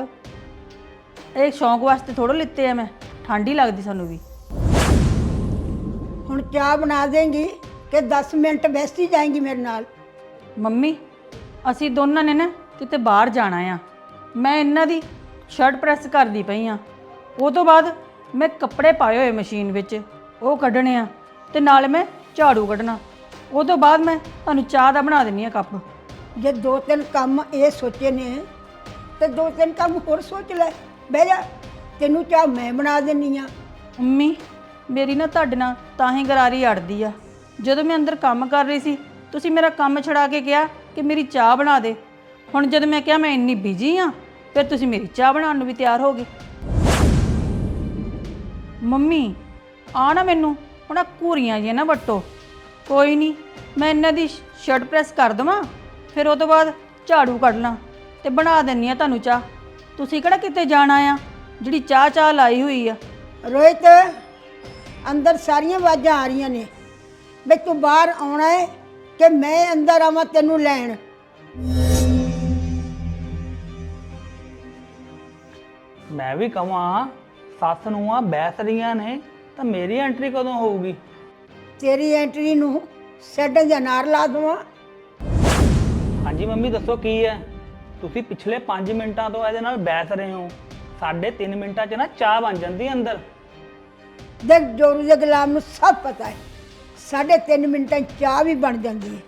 ਇਹ ਸ਼ੌਂਕ ਵਾਸਤੇ ਥੋੜੋ ਲਿੱਤੇ ਆ ਮੈਂ। ਠੰਡ ਹੀ ਲੱਗਦੀ ਸਾਨੂੰ ਵੀ। ਹੁਣ ਚਾਹ ਬਣਾ ਦੇਂਗੀ ਕਿ 10 ਮਿੰਟ ਬੈਸਟ ਹੀ ਜਾਏਂਗੀ ਮੇਰੇ ਨਾਲ। ਮੰਮੀ ਅਸੀਂ ਦੋਨਾਂ ਨੇ ਨਾ ਕਿਤੇ ਬਾਹਰ ਜਾਣਾ ਆ। ਮੈਂ ਇਹਨਾਂ ਦੀ ਸ਼ਰਟ ਪ੍ਰੈਸ ਕਰਦੀ ਪਈ ਆ। ਉਹ ਤੋਂ ਬਾਅਦ ਮੈਂ ਕੱਪੜੇ ਪਾਏ ਹੋਏ ਮਸ਼ੀਨ ਵਿੱਚ ਉਹ ਕੱਢਣੇ ਆ ਤੇ ਨਾਲ ਮੈਂ ਝਾੜੂ ਕੱਢਣਾ। ਉਹ ਤੋਂ ਬਾਅਦ ਮੈਂ ਤੁਹਾਨੂੰ ਚਾਹ ਦਾ ਬਣਾ ਦਿੰਨੀ ਆ ਕੱਪ। ਜੇ ਦੋ ਤਿੰਨ ਕੰਮ ਇਹ ਸੋਚੇ ਨੇ, ਤੇ ਦੋ ਤਿੰਨ ਕੰਮ ਹੋਰ ਸੋਚ ਲੈ। ਬਹਿ ਜਾ, ਤੈਨੂੰ ਚਾਹ ਮੈਂ ਬਣਾ ਦਿੰਨੀ ਆ। ਮੰਮੀ, ਮੇਰੀ ਨਾ ਤੁਹਾਡੇ ਨਾਲ ਤਾਂ ਹੀ ਗਰਾਰੀ ਅੜਦੀ ਆ। ਜਦੋਂ ਮੈਂ ਅੰਦਰ ਕੰਮ ਕਰ ਰਹੀ ਸੀ, ਤੁਸੀਂ ਮੇਰਾ ਕੰਮ ਛਡਾ ਕੇ ਕਿਹਾ ਕਿ ਮੇਰੀ ਚਾਹ ਬਣਾ ਦੇ। ਹੁਣ ਜਦੋਂ ਮੈਂ ਕਿਹਾ ਮੈਂ ਇੰਨੀ ਬਿਜ਼ੀ ਆ, ਫਿਰ ਤੁਸੀਂ ਮੇਰੀ ਚਾਹ ਬਣਾਉਣ ਨੂੰ ਵੀ ਤਿਆਰ ਹੋ ਗਏ ਮੰਮੀ, ਆ ਨਾ ਮੈਨੂੰ, ਹੁਣ ਆਹ ਘੂਰੀਆਂ ਜੀ ਨਾ ਵੱਟੋ। ਕੋਈ ਨਹੀਂ ਮੈਂ ਇਹਨਾਂ ਦੀ ਸ਼ਰਟ ਪ੍ਰੈਸ ਕਰ ਦਵਾਂ। ਫਿਰ ਉਹ ਤੋਂ ਬਾਅਦ ਝਾੜੂ ਕੱਢ ਲਾਂ ਤੇ ਬਣਾ ਦਿੰਨੀ ਆ ਤੁਹਾਨੂੰ ਚਾਹ। ਤੁਸੀਂ ਕਿਹੜਾ ਕਿਤੇ ਜਾਣਾ ਆ? ਜਿਹੜੀ ਚਾਹ ਚਾਹ ਲਾਈ ਹੋਈ ਆ। ਰੋਹਿਤ ਅੰਦਰ ਸਾਰੀਆਂ ਆਵਾਜ਼ਾਂ ਆ ਰਹੀਆਂ ਨੇ। ਵੀ ਤੂੰ ਬਾਹਰ ਆਉਣਾ ਹੈ ਕਿ ਮੈਂ ਅੰਦਰ ਆਵਾਂ ਤੈਨੂੰ ਲੈਣ? ਮੈਂ ਵੀ ਕਵਾਂ ਸੱਸ ਨੂੰ ਆ ਬੈਸ ਰਹੀਆਂ ਨੇ ਤਾਂ ਮੇਰੀ ਐਂਟਰੀ ਕਦੋਂ ਹੋਊਗੀ? ਤੇਰੀ ਐਂਟਰੀ ਨੂੰ ਸੈੱਡਾਂ ਦੇ ਅਨਾਰ ਲਾ ਦਵਾਂ। ਹਾਂਜੀ ਮੰਮੀ, ਦੱਸੋ ਕੀ ਹੈ? ਤੁਸੀਂ ਪਿਛਲੇ 5 ਮਿੰਟਾਂ ਤੋਂ ਇਹਦੇ ਨਾਲ ਬੈਸ ਰਹੇ ਹੋ। ਸਾਢੇ 3 ਮਿੰਟਾਂ 'ਚ ਨਾ ਚਾਹ ਬਣ ਜਾਂਦੀ ਹੈ ਅੰਦਰ। ਦੇਖ ਜੋਰੂ ਦੇ ਗੁਲਾਮ ਨੂੰ ਸਭ ਪਤਾ ਹੈ। ਸਾਢੇ ਤਿੰਨ ਮਿੰਟਾਂ 'ਚ ਚਾਹ ਵੀ ਬਣ ਜਾਂਦੀ ਹੈ।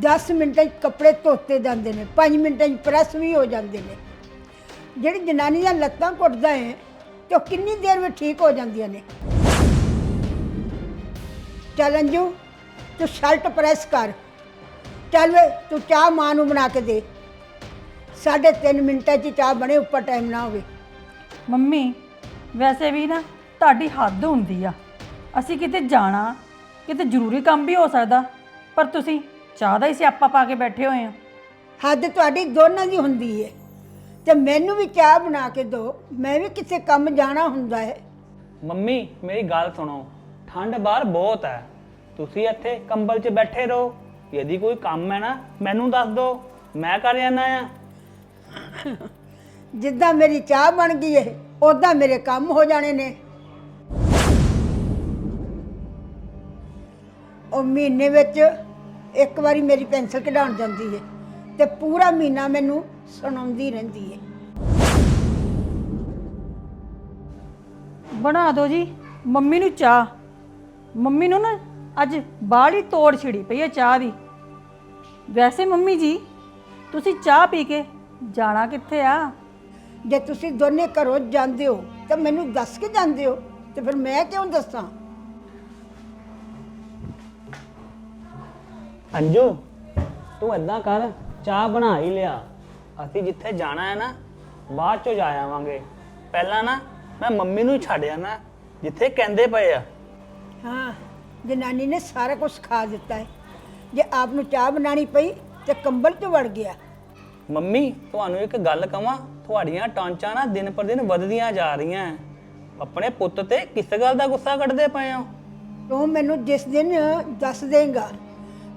10 ਮਿੰਟਾਂ 'ਚ ਕੱਪੜੇ ਧੋਤੇ ਜਾਂਦੇ ਨੇ। 5 ਮਿੰਟਾਂ 'ਚ ਪ੍ਰੈਸ ਵੀ ਹੋ ਜਾਂਦੇ ਨੇ। ਜਿਹੜੀ ਜਨਾਨੀ ਦੀਆਂ ਲੱਤਾਂ ਘੁੱਟਦਾ ਹੈ, ਤੇ ਉਹ ਕਿੰਨੀ ਦੇਰ ਵਿੱਚ ਠੀਕ ਹੋ ਜਾਂਦੀਆਂ ਨੇ? ਚੱਲ ਅੰਜੂ, ਤੂੰ ਸ਼ਰਟ ਪ੍ਰੈਸ ਕਰ। ਚੱਲ ਤੂੰ ਚਾਹ ਮਾਂ ਨੂੰ ਬਣਾ ਕੇ ਦੇ। ਸਾਢੇ ਤਿੰਨ ਮਿੰਟਾਂ 'ਚ ਚਾਹ ਬਣੇ ਉੱਪਰ ਟਾਈਮ ਨਾ ਹੋਵੇ। ਮੰਮੀ ਵੈਸੇ ਵੀ ਨਾ ਤੁਹਾਡੀ ਹੱਦ ਹੁੰਦੀ ਆ। ਅਸੀਂ ਕਿਤੇ ਜਾਣਾ ਕਿਤੇ ਜ਼ਰੂਰੀ ਕੰਮ ਵੀ ਹੋ ਸਕਦਾ ਪਰ ਤੁਸੀਂ ਚਾਹ ਦਾ ਹੀ ਸਿਆਪਾ ਪਾ ਕੇ ਬੈਠੇ ਹੋਏ ਆ ਹੱਦ ਤੁਹਾਡੀ ਦੋਨਾਂ ਦੀ ਹੁੰਦੀ ਹੈ ਤੇ ਮੈਨੂੰ ਵੀ ਚਾਹ ਬਣਾ ਕੇ ਦਿਓ ਮੈਂ ਵੀ ਕਿਸੇ ਕੰਮ ਜਾਣਾ ਹੁੰਦਾ ਹੈ ਮੰਮੀ ਮੇਰੀ ਗੱਲ ਸੁਣੋ ਠੰਡ ਬਾਹਰ ਬਹੁਤ ਹੈ ਤੁਸੀਂ ਇੱਥੇ ਕੰਬਲ 'ਚ ਬੈਠੇ ਰਹੋ। ਯਦੀ ਕੋਈ ਕੰਮ ਹੈ ਨਾ ਮੈਨੂੰ ਦੱਸ ਦਿਓ ਮੈਂ ਕਰ ਜਾਣਾ ਆ। ਜਿੱਦਾਂ ਮੇਰੀ ਚਾਹ ਬਣ ਗਈ ਹੈ ਉਦਾਂ ਮੇਰੇ ਕੰਮ ਹੋ ਜਾਣੇ ਨੇ। ਉਹ ਮਹੀਨੇ ਵਿੱਚ ਇੱਕ ਵਾਰੀ ਮੇਰੀ ਪੈਨਸਲ ਕਢਾਉਣ ਜਾਂਦੀ ਹੈ ਤੇ ਪੂਰਾ ਮਹੀਨਾ ਮੈਨੂੰ ਸੁਣਾਉਂਦੀ ਰਹਿੰਦੀ ਹੈ ਬਣਾ ਦਿਓ ਜੀ ਮੰਮੀ ਨੂੰ ਚਾਹ। ਮੰਮੀ ਨੂੰ ਨਾ ਅੱਜ ਬਾਹਲੀ ਤੋੜ ਛਿੜੀ ਪਈ ਹੈ ਚਾਹ ਦੀ। ਵੈਸੇ ਮੰਮੀ ਜੀ ਤੁਸੀਂ ਚਾਹ ਪੀ ਕੇ ਜਾਣਾ ਕਿੱਥੇ ਆ? ਜੇ ਤੁਸੀਂ ਦੋਨੇ ਘਰੋਂ ਜਾਂਦੇ ਹੋ ਤਾਂ ਮੈਨੂੰ ਦੱਸ ਕੇ ਜਾਂਦੇ ਹੋ ਤੇ ਫਿਰ ਮੈਂ ਕਿਉਂ ਦੱਸਾਂ? ਅੰਜੂ ਤੂੰ ਏਦਾਂ ਕਰ ਚਾਹ ਬਣਾ ਹੀ ਲਿਆ। ਅਸੀਂ ਜਿੱਥੇ ਜਾਣਾ ਹੈ ਨਾ ਬਾਅਦ ਚੋਂ ਜਾ ਆਵਾਂਗੇ। ਪਹਿਲਾਂ ਨਾ ਮੈਂ ਮੰਮੀ ਨੂੰ ਹੀ ਛੱਡ ਜਾਣਾ ਜਿੱਥੇ ਕਹਿੰਦੇ ਪਏ ਆ। ਹਾਂ ਜਨਾਨੀ ਨੇ ਸਾਰਾ ਕੁਝ ਖਾ ਦਿੱਤਾ ਹੈ। ਜੇ ਆਪ ਨੂੰ ਚਾਹ ਬਣਾਣੀ ਪਈ ਤੇ ਕੰਬਲ 'ਚ ਵੜ ਗਿਆ। ਮੰਮੀ ਤੁਹਾਨੂੰ ਇੱਕ ਗੱਲ ਕਵਾਂ ਤੁਹਾਡੀਆਂ ਟਾਂਚਾਂ ਨਾ ਦਿਨ ਪਰ ਦਿਨ ਵੱਧਦੀਆਂ ਜਾ ਰਹੀਆਂ। ਆਪਣੇ ਪੁੱਤ ਤੇ ਕਿਸ ਗੱਲ ਦਾ ਗੁੱਸਾ ਕੱਢਦੇ ਪਏ ਹੋ? ਤੂੰ ਮੈਨੂੰ ਜਿਸ ਦਿਨ ਦੱਸ ਦੇਂਗਾ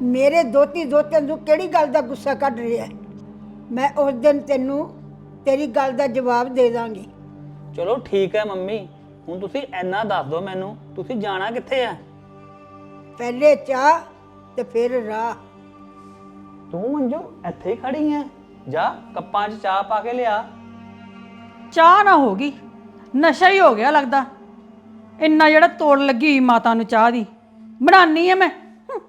ਮੇਰੇ ਦੋਤੀ ਦੋਤਿਆਂ ਨੂੰ ਕਿਹੜੀ ਗੱਲ ਦਾ ਗੁੱਸਾ ਕੱਢ ਰਿਹਾ ਹੈ, ਮੈਂ ਉਸ ਦਿਨ ਤੈਨੂੰ ਤੇਰੀ ਗੱਲ ਦਾ ਜਵਾਬ ਦੇ ਦਾਂਗੀ। ਚਲੋ ਠੀਕ ਹੈ ਮੰਮੀ ਹੁਣ ਤੁਸੀਂ ਇੰਨਾ ਦੱਸ ਦਿਓ ਮੈਨੂੰ ਤੁਸੀਂ ਜਾਣਾ ਕਿੱਥੇ ਆ ਪਹਿਲੇ ਚਾਹ ਤੇ ਫਿਰ ਰਾਹ ਤੂੰ ਮੰਜੂ ਇੱਥੇ ਹੀ ਖੜੀ ਐ। ਜਾ ਕੱਪਾਂ 'ਚ ਚਾਹ ਪਾ ਕੇ ਲਿਆ। ਚਾਹ ਨਾ ਹੋ ਗਈ। ਨਸ਼ਾ ਹੀ ਹੋ ਗਿਆ ਲੱਗਦਾ। ਇੰਨਾ ਜਿਹੜਾ ਤੋੜ ਲੱਗੀ ਹੋਈ ਮਾਤਾ ਨੂੰ ਚਾਹ ਦੀ। ਬਣਾਨੀ ਐ ਮੈਂ। ਹੂੰ।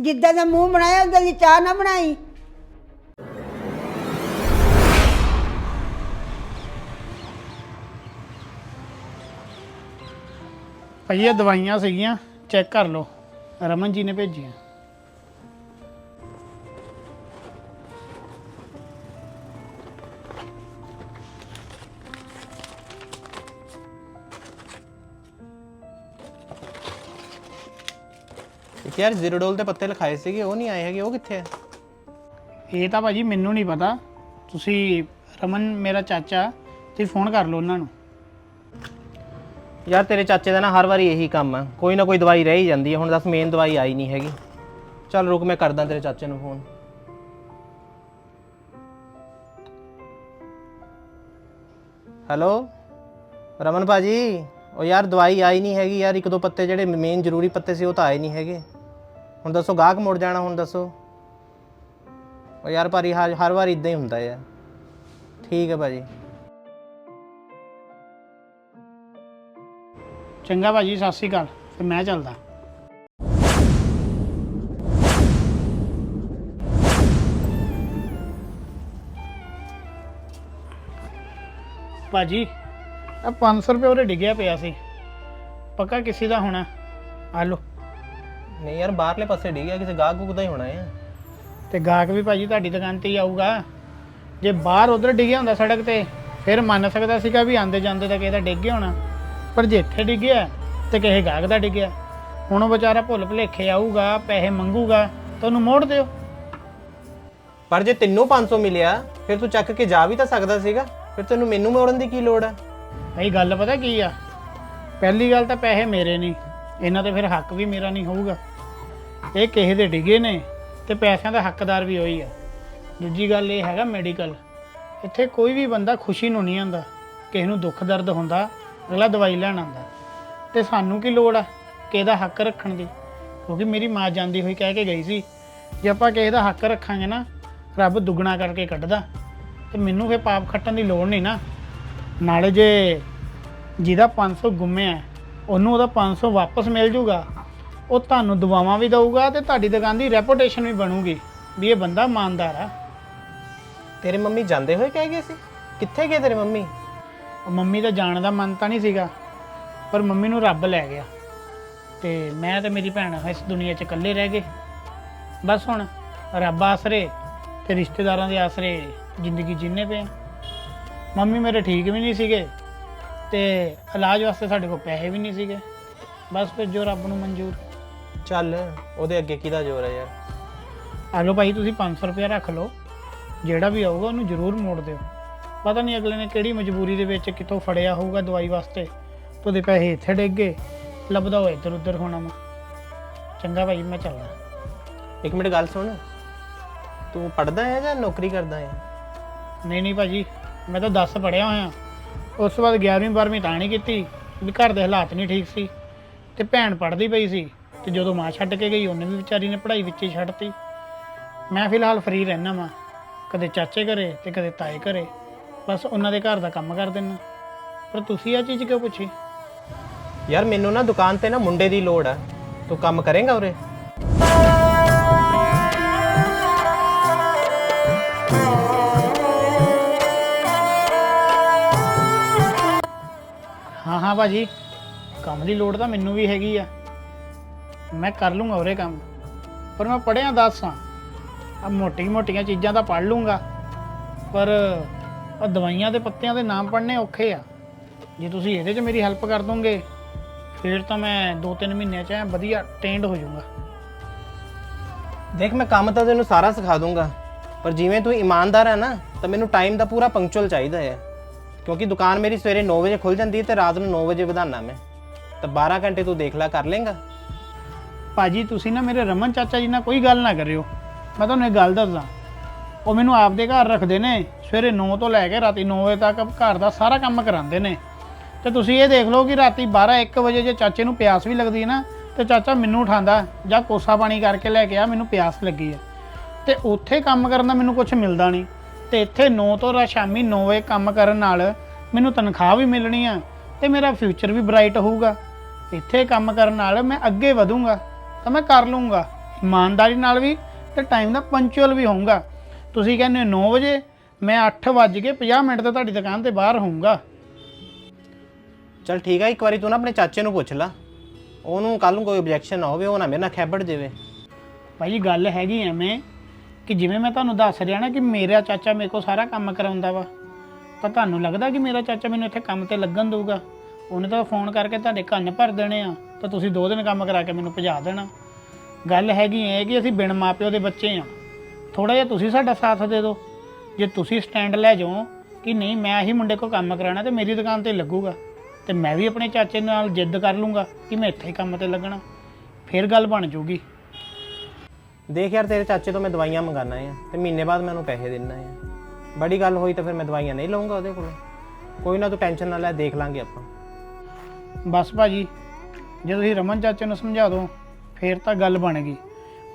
ਜਿੱਦਾਂ ਦਾ ਮੂੰਹ ਬਣਾਇਆ ਉਦਾਂ ਦੀ ਚਾਹ ਨਾ ਬਣਾਈ। ਭਾਈ ਇਹ ਦਵਾਈਆਂ ਸੀਗੀਆਂ। ਚੈੱਕ ਕਰ ਲਓ। ਰਮਨ ਜੀ ਨੇ ਭੇਜੀਆਂ। ਇੱਕ ਯਾਰ ਜ਼ੀਰੋਡੋਲ ਦੇ ਪੱਤੇ ਲਿਖਾਏ ਸੀਗੇ ਉਹ ਨਹੀਂ ਆਏ ਹੈਗੇ ਉਹ ਕਿੱਥੇ ਆ? ਇਹ ਤਾਂ ਭਾਜੀ ਮੈਨੂੰ ਨਹੀਂ ਪਤਾ। ਤੁਸੀਂ ਰਮਨ ਮੇਰਾ ਚਾਚਾ ਤੁਸੀਂ ਫੋਨ ਕਰ ਲਓ ਉਹਨਾਂ ਨੂੰ। ਯਾਰ ਤੇਰੇ ਚਾਚੇ ਦਾ ਨਾ ਹਰ ਵਾਰੀ ਇਹੀ ਕੰਮ ਆ। ਕੋਈ ਨਾ ਕੋਈ ਦਵਾਈ ਰਹਿ ਹੀ ਜਾਂਦੀ ਹੈ ਹੁਣ ਦੱਸ ਮੇਨ ਦਵਾਈ ਆਈ ਨਹੀਂ ਹੈਗੀ। ਚੱਲ ਰੁਕ, ਮੈਂ ਕਰਦਾ ਤੇਰੇ ਚਾਚੇ ਨੂੰ ਫੋਨ ਹੈਲੋ ਰਮਨ ਭਾਜੀ? ਉਹ ਯਾਰ ਦਵਾਈ ਆਈ ਨਹੀਂ ਹੈਗੀ ਯਾਰ। ਇੱਕ ਦੋ ਪੱਤੇ ਜਿਹੜੇ ਮੇਨ ਜ਼ਰੂਰੀ ਪੱਤੇ ਸੀ, ਉਹ ਤਾਂ ਆਏ ਨਹੀਂ ਹੈਗੇ। ਹੁਣ ਦੱਸੋ, ਗਾਹਕ ਮੁੜ ਜਾਣਾ, ਹੁਣ ਦੱਸੋ। ਉਹ ਯਾਰ ਭਾਰੀ ਹਰ ਹਰ ਵਾਰ ਇਦਾਂ ਹੀ ਹੁੰਦਾ ਯਾਰ। ਠੀਕ ਹੈ ਭਾਜੀ। ਚੰਗਾ ਭਾਜੀ ਸਤਿ ਸ਼੍ਰੀ ਅਕਾਲ। ਫਿਰ ਮੈਂ ਚੱਲਦਾ। ਭਾਜੀ ਆ 500 ਰੁਪਏ ਉਹਦੇ ਡਿੱਗਿਆ ਪਿਆ ਸੀ। ਪੱਕਾ ਕਿਸੇ ਦਾ ਹੋਣਾ? ਆ ਲਓ। ਨਹੀਂ ਯਾਰ ਬਾਹਰਲੇ ਪਾਸੇ ਡਿੱਗਿਆ ਕਿਸੇ ਗਾਹਕ ਗੁੱਕ ਦਾ ਹੀ ਹੋਣਾ ਹੈ ਤੇ ਗਾਹਕ ਵੀ ਭਾਜੀ ਤੁਹਾਡੀ ਦੁਕਾਨ ਤੇ ਹੀ ਆਊਗਾ। ਜੇ ਬਾਹਰ ਉਧਰ ਡਿੱਗਿਆ ਹੁੰਦਾ ਸੜਕ ਤੇ ਫਿਰ ਮੰਨ ਸਕਦਾ ਸੀਗਾ ਵੀ ਆਂਦੇ ਜਾਂਦੇ ਤਾਂ ਕਿਸੇ ਦਾ ਡਿੱਗ ਗਿਆ ਹੋਣਾ। ਪਰ ਜੇ ਇੱਥੇ ਡਿੱਗਿਆ ਤੇ ਕਿਸੇ ਗਾਹਕ ਦਾ ਡਿੱਗਿਆ ਹੁਣ ਉਹ ਵਿਚਾਰਾ ਭੁੱਲ ਭੁਲੇਖੇ ਆਊਗਾ ਪੈਸੇ ਮੰਗੂਗਾ ਤਾਂ ਉਹਨੂੰ ਮੋੜ ਦਿਓ। ਪਰ ਜੇ ਤੈਨੂੰ 500 ਮਿਲਿਆ ਫਿਰ ਤੂੰ ਚੱਕ ਕੇ ਜਾ ਵੀ ਤਾਂ ਸਕਦਾ ਸੀਗਾ। ਫਿਰ ਤੈਨੂੰ ਮੈਨੂੰ ਮੋੜਨ ਦੀ ਕੀ ਲੋੜ ਆ? ਭਾਈ ਗੱਲ ਪਤਾ ਕੀ ਆ? ਪਹਿਲੀ ਗੱਲ ਤਾਂ ਪੈਸੇ ਮੇਰੇ ਨਹੀਂ ਇਹਨਾਂ ਤੇ ਫਿਰ ਹੱਕ ਵੀ ਮੇਰਾ ਨਹੀਂ ਹੋਊਗਾ। ਇਹ ਕਿਸੇ ਦੇ ਡਿੱਗੇ ਨੇ ਤੇ ਪੈਸਿਆਂ ਦਾ ਹੱਕਦਾਰ ਵੀ ਉਹੀ ਆ। ਦੂਜੀ ਗੱਲ ਇਹ ਹੈਗਾ ਮੈਡੀਕਲ ਇੱਥੇ ਕੋਈ ਵੀ ਬੰਦਾ ਖੁਸ਼ੀ ਨੂੰ ਨਹੀਂ ਆਂਦਾ ਕਿਸੇ ਨੂੰ ਦੁੱਖ ਦਰਦ ਹੁੰਦਾ ਅਗਲਾ ਦਵਾਈ ਲੈਣ ਆਉਂਦਾ। ਤੇ ਸਾਨੂੰ ਕੀ ਲੋੜ ਆ ਕਿਸੇ ਦਾ ਹੱਕ ਰੱਖਣ ਦੀ? ਕਿਉਂਕਿ ਮੇਰੀ ਮਾਂ ਜਾਂਦੀ ਹੋਈ ਕਹਿ ਕੇ ਗਈ ਸੀ, ਜੇ ਆਪਾਂ ਕਿਸੇ ਦਾ ਹੱਕ ਰੱਖਾਂਗੇ ਨਾ, ਰੱਬ ਦੁੱਗਣਾ ਕਰਕੇ ਕੱਢਦਾ। ਤੇ ਮੈਨੂੰ ਫੇ ਪਾਪ ਖੱਟਣ ਦੀ ਲੋੜ ਨਹੀਂ ਨਾ। ਨਾਲੇ ਜੇ ਜਿਹਦਾ 500 ਗੁੰਮਿਆ ਉਹਨੂੰ ਉਹਦਾ 500 ਵਾਪਸ ਮਿਲ ਜੂਗਾ, ਉਹ ਤੁਹਾਨੂੰ ਦਵਾਵਾਂ ਵੀ ਦਊਗਾ ਤੇ ਤੁਹਾਡੀ ਦੁਕਾਨ ਦੀ ਰੈਪੂਟੇਸ਼ਨ ਵੀ ਬਣੂਗੀ ਵੀ ਇਹ ਬੰਦਾ ਇਮਾਨਦਾਰ ਆ। ਤੇਰੇ ਮੰਮੀ ਜਾਂਦੇ ਹੋਏ ਕਹਿ ਗਏ ਸੀ? ਕਿੱਥੇ ਗਏ ਤੇਰੇ ਮੰਮੀ? ਉਹ ਮੰਮੀ ਦਾ ਜਾਣ ਦਾ ਮਨ ਤਾਂ ਨਹੀਂ ਸੀਗਾ ਪਰ ਮੰਮੀ ਨੂੰ ਰੱਬ ਲੈ ਗਿਆ। ਤੇ ਮੈਂ ਤੇ ਮੇਰੀ ਭੈਣ ਇਸ ਦੁਨੀਆ 'ਚ ਇਕੱਲੇ ਰਹਿ ਗਏ। ਬਸ ਹੁਣ ਰੱਬ ਆਸਰੇ ਤੇ ਰਿਸ਼ਤੇਦਾਰਾਂ ਦੇ ਆਸਰੇ ਜ਼ਿੰਦਗੀ ਜੀਣੇ ਪਏ। ਮੰਮੀ ਮੇਰੇ ਠੀਕ ਵੀ ਨਹੀਂ ਸੀਗੇ ਤੇ ਇਲਾਜ ਵਾਸਤੇ ਸਾਡੇ ਕੋਲ ਪੈਸੇ ਵੀ ਨਹੀਂ ਸੀਗੇ। ਬਸ ਫਿਰ ਜੋ ਰੱਬ ਨੂੰ ਮਨਜ਼ੂਰ। ਚੱਲ ਉਹਦੇ ਅੱਗੇ ਕਿਹਦਾ ਜ਼ੋਰ ਹੈ ਯਾਰ? ਆ ਲਓ ਭਾਈ ਤੁਸੀਂ 500 ਰੁਪਏ ਰੱਖ ਲਓ। ਜਿਹੜਾ ਵੀ ਆਊਗਾ ਉਹਨੂੰ ਜ਼ਰੂਰ ਮੋੜ ਦਿਓ। ਪਤਾ ਨਹੀਂ ਅਗਲੇ ਨੇ ਕਿਹੜੀ ਮਜਬੂਰੀ ਦੇ ਵਿੱਚ ਕਿੱਥੋਂ ਫੜਿਆ ਹੋਊਗਾ ਦਵਾਈ ਵਾਸਤੇ। ਤੇ ਉਹਦੇ ਪੈਸੇ ਇੱਥੇ ਡਿੱਗ ਗਏ। ਲੱਭਦਾ ਹੋਏ ਇੱਧਰ ਉੱਧਰ ਹੋਣਾ ਮੈਂ ਚੰਗਾ ਭਾਈ ਮੈਂ ਚੱਲਦਾ। ਇੱਕ ਮਿੰਟ ਗੱਲ ਸੁਣ। ਤੂੰ ਪੜਦਾ ਹੈ ਜਾਂ ਨੌਕਰੀ ਕਰਦਾ ਹੈ? ਨਹੀਂ ਨਹੀਂ ਭਾਜੀ ਮੈਂ ਤਾਂ 10 ਪੜਿਆ ਹੋਇਆ। ਉਸ ਤੋਂ ਬਾਅਦ 11ਵੀਂ 12ਵੀਂ ਤਾਂ ਨਹੀਂ ਕੀਤੀ ਵੀ ਘਰ ਦੇ ਹਾਲਾਤ ਨਹੀਂ ਠੀਕ ਸੀ। ਤੇ ਭੈਣ ਪੜਦੀ ਪਈ ਸੀ ਤੇ ਜਦੋਂ ਮਾਂ ਛੱਡ ਕੇ ਗਈ ਉਹਨੇ ਵੀ ਵਿਚਾਰੀ ਨੇ ਪੜ੍ਹਾਈ ਵਿੱਚ ਹੀ ਛੱਡਤੀ ਮੈਂ ਫਿਲਹਾਲ ਫ੍ਰੀ ਰਹਿਣਾ ਵਾਂ। ਕਦੇ ਚਾਚੇ ਘਰੇ ਤੇ ਕਦੇ ਤਾਏ ਘਰੇ। ਬਸ ਉਹਨਾਂ ਦੇ ਘਰ ਦਾ ਕੰਮ ਕਰ ਦਿੰਨਾ। ਪਰ ਤੁਸੀਂ ਇਹ ਚੀਜ਼ ਕਿਉਂ ਪੁੱਛੀ? ਯਾਰ ਮੈਨੂੰ ਨਾ ਦੁਕਾਨ ਤੇ ਨਾ ਮੁੰਡੇ ਦੀ ਲੋੜ ਆ। ਤੂੰ ਕੰਮ ਕਰੇਂਗਾ ਉਰੇ? ਹਾਂ ਹਾਂ ਭਾਜੀ। ਕੰਮ ਦੀ ਲੋੜ ਤਾਂ ਮੈਨੂੰ ਵੀ ਹੈਗੀ ਆ। ਮੈਂ ਕਰ ਲੂੰਗਾ ਉਹਰੇ ਕੰਮ। ਪਰ ਮੈਂ ਪੜਿਆ 10 ਆ। ਆ ਮੋਟੀ ਮੋਟੀਆਂ ਚੀਜ਼ਾਂ ਤਾਂ ਪੜ ਲੂੰਗਾ। ਪਰ ਆ ਦਵਾਈਆਂ ਦੇ ਪੱਤਿਆਂ ਦੇ ਨਾਮ ਪੜਨੇ ਔਖੇ ਆ। ਜੇ ਤੁਸੀਂ ਇਹਦੇ 'ਚ ਮੇਰੀ ਹੈਲਪ ਕਰ ਦੋਗੇ ਫਿਰ ਤਾਂ ਮੈਂ 2-3 ਮਹੀਨਿਆਂ 'ਚ ਐਂ ਵਧੀਆ ਟ੍ਰੇਨਡ ਹੋ ਜਾਊਂਗਾ। ਦੇਖ ਮੈਂ ਕੰਮ ਤਾਂ ਤੈਨੂੰ ਸਾਰਾ ਸਿਖਾ ਦੂੰਗਾ ਪਰ ਜਿਵੇਂ ਤੂੰ ਇਮਾਨਦਾਰ ਹੈ ਨਾ ਤਾਂ ਮੈਨੂੰ ਟਾਈਮ ਦਾ ਪੂਰਾ ਪੰਕਚੁਅਲ ਚਾਹੀਦਾ ਹੈ। ਕਿਉਂਕਿ ਦੁਕਾਨ ਮੇਰੀ ਸਵੇਰੇ 9 ਵਜੇ ਖੁੱਲ ਜਾਂਦੀ ਹੈ ਤੇ ਰਾਤ ਨੂੰ 9 ਵਜੇ ਵਧਾਣਾ ਮੈਂ। ਤਾਂ 12 ਘੰਟੇ ਤੂੰ ਦੇਖ ਲੈ ਕਰ ਲੇਗਾ? ਭਾਜੀ ਤੁਸੀਂ ਨਾ ਮੇਰੇ ਰਮਨ ਚਾਚਾ ਜੀ ਨਾਲ ਕੋਈ ਗੱਲ ਨਾ ਕਰਿਓ। ਮੈਂ ਤੁਹਾਨੂੰ ਇੱਕ ਗੱਲ ਦੱਸਦਾ। ਉਹ ਮੈਨੂੰ ਆਪਦੇ ਘਰ ਰੱਖਦੇ ਨੇ, ਸਵੇਰੇ 9 ਤੋਂ ਲੈ ਕੇ ਰਾਤੀ 9 ਵਜੇ ਤੱਕ ਘਰ ਦਾ ਸਾਰਾ ਕੰਮ ਕਰਾਉਂਦੇ ਨੇ। ਤੇ ਤੁਸੀਂ ਇਹ ਦੇਖ ਲਓ ਕਿ ਰਾਤੀ 12 1 ਵਜੇ ਜੇ ਚਾਚੇ ਨੂੰ ਪਿਆਸ ਵੀ ਲੱਗਦੀ ਹੈ ਨਾ, ਤੇ ਚਾਚਾ ਮੈਨੂੰ ਉਠਾਉਂਦਾ, ਜਾਂ ਕੋਸਾ ਪਾਣੀ ਕਰਕੇ ਲੈ ਕੇ ਆ, ਮੈਨੂੰ ਪਿਆਸ ਲੱਗੀ ਹੈ। ਤੇ ਉੱਥੇ ਕੰਮ ਕਰਨ ਦਾ ਮੈਨੂੰ ਕੁਝ ਮਿਲਦਾ ਨਹੀਂ। ਤੇ ਇੱਥੇ 9 ਤੋਂ ਰਾ ਸ਼ਾਮੀ 9 ਵਜੇ ਕੰਮ ਕਰਨ ਨਾਲ ਮੈਨੂੰ ਤਨਖਾਹ ਵੀ ਮਿਲਣੀ ਆ, ਤੇ ਮੇਰਾ ਫਿਊਚਰ ਵੀ ਬ੍ਰਾਈਟ ਹੋਊਗਾ। ਇੱਥੇ ਕੰਮ ਕਰਨ ਨਾਲ ਮੈਂ ਅੱਗੇ ਵਧੂੰਗਾ, ਤਾਂ ਮੈਂ ਕਰ ਲੂੰਗਾ ਇਮਾਨਦਾਰੀ ਨਾਲ ਵੀ ਤੇ ਟਾਈਮ ਦਾ ਪੰਚੁਅਲ ਵੀ ਹੋਊਂਗਾ। ਤੁਸੀਂ ਕਹਿੰਦੇ ਹੋ 9 ਵਜੇ ਮੈਂ 8 ਵੱਜ ਕੇ 50 ਮਿੰਟ ਤੇ ਤੁਹਾਡੀ ਦੁਕਾਨ ਤੇ ਬਾਹਰ ਹੋਊਂਗਾ। ਚਲ ਠੀਕ ਹੈ ਇੱਕ ਵਾਰੀ ਤੂੰ ਨਾ ਆਪਣੇ ਚਾਚੇ ਨੂੰ ਪੁੱਛ ਲੈ। ਉਹਨੂੰ ਕੱਲ ਨੂੰ ਕੋਈ ਆਬਜੈਕਸ਼ਨ ਨਾ ਹੋਵੇ ਉਹ ਨਾ ਮੇਰੇ ਨਾਲ ਖੈਬੜ ਜਾਵੇ। ਭਾਈ ਗੱਲ ਹੈਗੀ ਐਵੇਂ ਕਿ ਜਿਵੇਂ ਮੈਂ ਤੁਹਾਨੂੰ ਦੱਸ ਰਿਹਾ ਨਾ ਕਿ ਮੇਰਾ ਚਾਚਾ ਮੇਰੇ ਕੋਲ ਸਾਰਾ ਕੰਮ ਕਰਾਉਂਦਾ ਵਾ ਤਾਂ ਤੁਹਾਨੂੰ ਲੱਗਦਾ ਕਿ ਮੇਰਾ ਚਾਚਾ ਮੈਨੂੰ ਇੱਥੇ ਕੰਮ ਤੇ ਲੱਗਣ ਦਊਗਾ? ਉਹਨੇ ਤਾਂ ਫੋਨ ਕਰਕੇ ਤੁਹਾਡੇ ਕੰਨ ਭਰ ਦੇਣੇ ਆ ਤਾਂ ਤੁਸੀਂ ਦੋ ਦਿਨ ਕੰਮ ਕਰਾ ਕੇ ਮੈਨੂੰ ਭਜਾ ਦੇਣਾ। ਗੱਲ ਹੈਗੀ ਹੈ ਕਿ ਅਸੀਂ ਬਿਨ ਮਾਪਿਓ ਦੇ ਬੱਚੇ ਆ। ਥੋੜਾ ਜਿਹਾ ਤੁਸੀਂ ਸਾਡਾ ਸਾਥ ਦੇ ਦਿਓ। ਜੇ ਤੁਸੀਂ ਸਟੈਂਡ ਲੈ ਜਾਓ ਕਿ ਨਹੀਂ ਮੈਂ ਹੀ ਮੁੰਡੇ ਕੋਲ ਕੰਮ ਕਰਾਣਾ ਤੇ ਮੇਰੀ ਦੁਕਾਨ ਤੇ ਲੱਗੂਗਾ। ਤੇ ਮੈਂ ਵੀ ਆਪਣੇ ਚਾਚੇ ਨਾਲ ਜਿੱਦ ਕਰ ਲੂੰਗਾ ਕਿ ਮੈਂ ਇੱਥੇ ਹੀ ਕੰਮ ਤੇ ਲੱਗਣਾ। ਫਿਰ ਗੱਲ ਬਣ ਜਾਊਗੀ ਦੇਖ ਯਾਰ ਤੇਰੇ ਚਾਚੇ ਤੋਂ ਮੈਂ ਦਵਾਈਆਂ ਮੰਗਾਣਾ ਹੈ ਤੇ ਮਹੀਨੇ ਬਾਅਦ ਮੈਂ ਉਹਨੂੰ ਪੈਸੇ ਦੇਣਾ ਹੈ ਬੜੀ ਗੱਲ ਹੋਈ ਤਾਂ ਫਿਰ ਮੈਂ ਦਵਾਈਆਂ ਨਹੀਂ ਲਵਾਂਗਾ ਉਹਦੇ ਕੋਲ। ਕੋਈ ਨਾ ਤੂੰ ਟੈਨਸ਼ਨ ਨਾ ਲੈ ਦੇਖ ਲਾਂਗੇ ਆਪਾਂ। ਬਸ ਭਾਜੀ ਜੇ ਤੁਸੀਂ ਰਮਨ ਚਾਚੇ ਨੂੰ ਸਮਝਾ ਦਿਓ ਫੇਰ ਤਾਂ ਗੱਲ ਬਣ ਗਈ।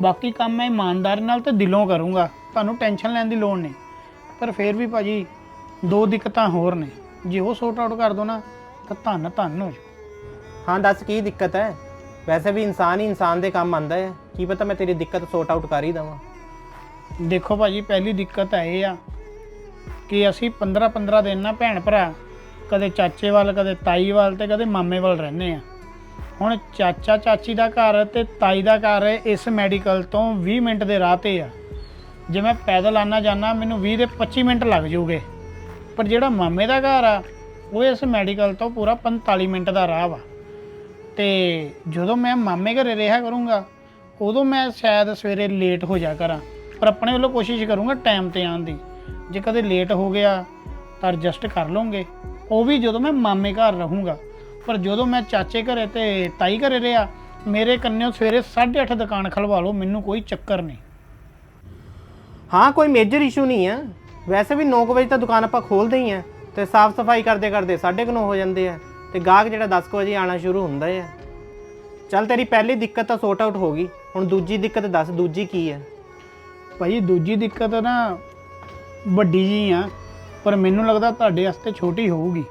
ਬਾਕੀ ਕੰਮ ਮੈਂ ਇਮਾਨਦਾਰੀ ਨਾਲ ਤੇ ਦਿਲੋਂ ਕਰੂੰਗਾ ਤੁਹਾਨੂੰ ਟੈਨਸ਼ਨ ਲੈਣ ਦੀ ਲੋੜ ਨਹੀਂ। ਪਰ ਫੇਰ ਵੀ ਭਾਜੀ ਦੋ ਦਿੱਕਤਾਂ ਹੋਰ ਨੇ। ਜੇ ਉਹ ਸੌਟ ਆਊਟ ਕਰ ਦੋ ਨਾ ਤਾਂ ਧੰਨ ਧੰਨ ਹੋ ਜਾਓ। ਹਾਂ ਦੱਸ ਕੀ ਦਿੱਕਤ ਹੈ? ਵੈਸੇ ਵੀ ਇਨਸਾਨ ਹੀ ਇਨਸਾਨ ਦੇ ਕੰਮ ਆਂਦਾ ਹੈ। ਕੀ ਪਤਾ ਮੈਂ ਤੇਰੀ ਦਿੱਕਤ ਸੌਟ ਆਊਟ ਕਰ ਹੀ ਦਵਾਂ। ਦੇਖੋ ਭਾਜੀ ਪਹਿਲੀ ਦਿੱਕਤ ਹੈ ਇਹ ਆ ਕਿ ਅਸੀਂ 15 15 ਦਿਨ ਨਾ ਭੈਣ ਭਰਾ ਕਦੇ ਚਾਚੇ ਵੱਲ ਕਦੇ ਤਾਈ ਵੱਲ ਤੇ ਕਦੇ ਮਾਮੇ ਵੱਲ ਰਹਿੰਦੇ ਆ ਹੁਣ ਚਾਚਾ ਚਾਚੀ ਦਾ ਘਰ ਤੇ ਤਾਈ ਦਾ ਘਰ ਇਸ ਮੈਡੀਕਲ ਤੋਂ 20 ਮਿੰਟ ਦੇ ਰਾਹ ਤੇ ਆ। ਜੇ ਮੈਂ ਪੈਦਲ ਆਣਾ ਜਾਣਾ ਮੈਨੂੰ 20 ਦੇ 25 ਮਿੰਟ ਲੱਗ ਜਾਊਗੇ। ਪਰ ਜਿਹੜਾ ਮਾਮੇ ਦਾ ਘਰ ਆ, ਉਹ ਇਸ ਮੈਡੀਕਲ ਤੋਂ ਪੂਰਾ 45 ਮਿੰਟ ਦਾ ਰਾਹ ਵਾ। ਤੇ ਜਦੋਂ ਮੈਂ ਮਾਮੇ ਘਰੇ ਰਿਹਾ ਕਰੂੰਗਾ, ਉਦੋਂ ਮੈਂ ਸ਼ਾਇਦ ਸਵੇਰੇ ਲੇਟ ਹੋ ਜਾ ਕਰਾਂ। ਪਰ ਆਪਣੇ ਵੱਲੋਂ ਕੋਸ਼ਿਸ਼ ਕਰੂੰਗਾ ਟਾਈਮ ਤੇ ਆਉਣ ਦੀ। ਜੇ ਕਦੇ ਲੇਟ ਹੋ ਗਿਆ, ਤਾਂ ਐਡਜਸਟ ਕਰ ਲਵਾਂਗੇ ਉਹ ਵੀ ਜਦੋਂ ਮੈਂ ਮਾਮੇ ਘਰ ਰਹੂੰਗਾ ਪਰ ਜਦੋਂ ਮੈਂ ਚਾਚੇ ਘਰੇ ਤੇ ਤਾਈ ਘਰੇ ਰਿਹਾ ਮੇਰੇ ਕੰਨਿਓ ਸਵੇਰੇ 8:30 ਦੁਕਾਨ ਖਲਵਾ ਲਓ ਮੈਨੂੰ ਕੋਈ ਚੱਕਰ ਨਹੀਂ। ਹਾਂ ਕੋਈ ਮੇਜਰ ਇਸ਼ੂ ਨਹੀਂ ਹੈ ਵੈਸੇ ਵੀ 9 ਵਜੇ ਤਾਂ ਦੁਕਾਨ ਆਪਾਂ ਖੋਲਦੇ ਹੀ ਆ ਤੇ ਸਾਫ਼ ਸਫ਼ਾਈ ਕਰਦੇ ਕਰਦੇ 9:30 ਹੋ ਜਾਂਦੇ ਆ ਤੇ ਗਾਹਕ ਜਿਹੜਾ 10 ਕੁ ਵਜੇ ਆਣਾ ਸ਼ੁਰੂ ਹੁੰਦਾ ਹੈ ਚੱਲ ਤੇਰੀ ਪਹਿਲੀ ਦਿੱਕਤ ਤਾਂ ਸੌਟ ਆਊਟ ਹੋ ਗਈ ਹੁਣ ਦੂਜੀ ਦਿੱਕਤ ਦੱਸ ਦੂਜੀ ਕੀ ਹੈ ਭਾਈ ਦੂਜੀ ਦਿੱਕਤ ਨਾ ਵੱਡੀ ਜੀ ਆ ਪਰ ਮੈਨੂੰ ਲੱਗਦਾ ਤੁਹਾਡੇ ਵਾਸਤੇ ਛੋਟੀ ਹੋਊਗੀ।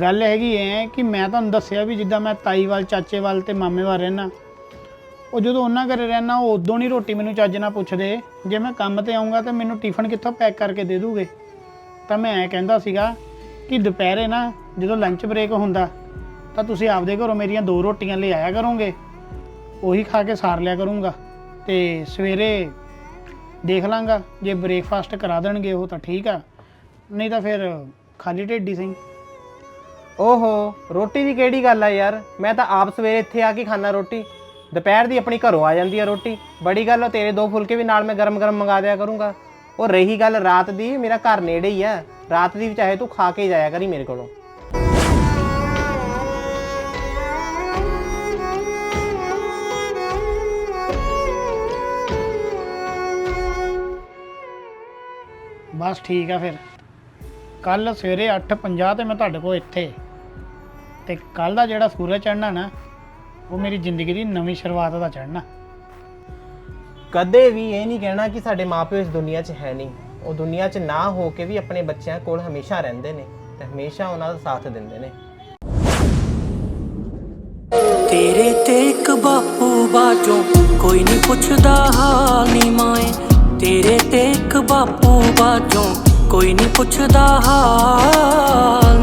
ਗੱਲ ਹੈਗੀ ਐ ਕਿ ਮੈਂ ਤੁਹਾਨੂੰ ਦੱਸਿਆ ਵੀ ਜਿੱਦਾਂ ਮੈਂ ਤਾਈ ਵੱਲ ਚਾਚੇ ਵੱਲ ਤੇ ਮਾਮੇ ਵੱਲ ਰਹਿਣਾ ਉਹ ਜਦੋਂ ਉਹਨਾਂ ਘਰੇ ਰਹਿਣਾ ਉਹ ਉਦੋਂ ਨਹੀਂ ਰੋਟੀ ਮੈਨੂੰ ਚੱਜ ਨਾਲ ਪੁੱਛਦੇ। ਜੇ ਮੈਂ ਕੰਮ ਤੇ ਆਉਂਗਾ ਤਾਂ ਮੈਨੂੰ ਟਿਫਨ ਕਿੱਥੋਂ ਪੈਕ ਕਰਕੇ ਦੇ ਦੂਗੇ? ਤਾਂ ਮੈਂ ਐ ਕਹਿੰਦਾ ਸੀਗਾ ਕਿ ਦੁਪਹਿਰੇ ਨਾ ਜਦੋਂ ਲੰਚ ਬ੍ਰੇਕ ਹੁੰਦਾ, ਤਾਂ ਤੁਸੀਂ ਆਪਦੇ ਘਰੋਂ ਮੇਰੀਆਂ ਦੋ ਰੋਟੀਆਂ ਲੈ ਆਇਆ ਕਰੋਗੇ। ਉਹੀ ਖਾ ਕੇ ਸਾਰ ਲਿਆ ਕਰੂੰਗਾ। ਤੇ ਸਵੇਰੇ ਦੇਖ ਲਾਂਗਾ, ਜੇ ਬ੍ਰੇਕਫਾਸਟ ਕਰਾ ਦੇਣਗੇ ਉਹ ਤਾਂ ਠੀਕ ਆ। ਨਹੀਂ ਤਾਂ ਫਿਰ ਖਾਲੀ ਢਿੱਡ ਹੀ ਓਹੋ, ਰੋਟੀ ਦੀ ਕਿਹੜੀ ਗੱਲ ਆ ਯਾਰ? ਮੈਂ ਤਾਂ ਆਪ ਸਵੇਰੇ ਇੱਥੇ ਆ ਕੇ ਖਾਣਾ ਰੋਟੀ। ਦੁਪਹਿਰ ਦੀ ਆਪਣੀ ਘਰੋਂ ਆ ਜਾਂਦੀ ਆ ਰੋਟੀ। ਬੜੀ ਗੱਲ ਆ, ਤੇਰੇ ਦੋ ਫੁਲਕੇ ਵੀ ਨਾਲ ਮੈਂ ਗਰਮ-ਗਰਮ ਮੰਗਾ ਦਿਆ ਕਰੂੰਗਾ। ਉਹ ਰਹੀ ਗੱਲ ਰਾਤ ਦੀ, ਮੇਰਾ ਘਰ ਨੇੜੇ ਹੀ ਆ। ਰਾਤ ਦੀ ਵੀ ਚਾਹੇ ਤੂੰ ਖਾ ਕੇ ਜਾਇਆ ਕਰੀ ਮੇਰੇ ਕੋਲੋਂ। ਬਸ ਠੀਕ ਆ ਫਿਰ। ਕੱਲ ਸਵੇਰੇ 8:50 ਤੇ ਮੈਂ ਤੁਹਾਡੇ ਕੋਲ ਇੱਥੇ। ਤੇ ਕੱਲ ਦਾ ਜਿਹੜਾ ਸੂਰਜ ਚੜ੍ਹਨਾ ਨਾ ਉਹ ਮੇਰੀ ਜ਼ਿੰਦਗੀ ਦੀ ਨਵੀਂ ਸ਼ੁਰੂਆਤ ਦਾ ਚੜ੍ਹਨਾ। ਕਦੇ ਵੀ ਇਹ ਨਹੀਂ ਕਹਿਣਾ ਕਿ ਸਾਡੇ ਮਾਪਿਓ ਇਸ ਦੁਨੀਆ 'ਚ ਹੈ ਨਹੀਂ। ਉਹ ਦੁਨੀਆ 'ਚ ਨਾ ਹੋ ਕੇ ਵੀ ਆਪਣੇ ਬੱਚਿਆਂ ਕੋਲ ਹਮੇਸ਼ਾ ਰਹਿੰਦੇ ਨੇ ਤੇ ਹਮੇਸ਼ਾ ਉਹਨਾਂ ਦਾ ਸਾਥ ਦਿੰਦੇ ਨੇ। ਤੇਰੇ ਤੇ ਇੱਕ ਬਾਪੂ ਬਾਜੋ ਕੋਈ ਨਹੀਂ ਪੁੱਛਦਾ ਹਾਲ ਨੀ ਮਾਏ। ਤੇਰੇ ਤੇ ਇੱਕ ਬਾਪੂ ਬਾਜੋ ਕੋਈ ਨਹੀਂ ਪੁੱਛਦਾ ਹਾਲ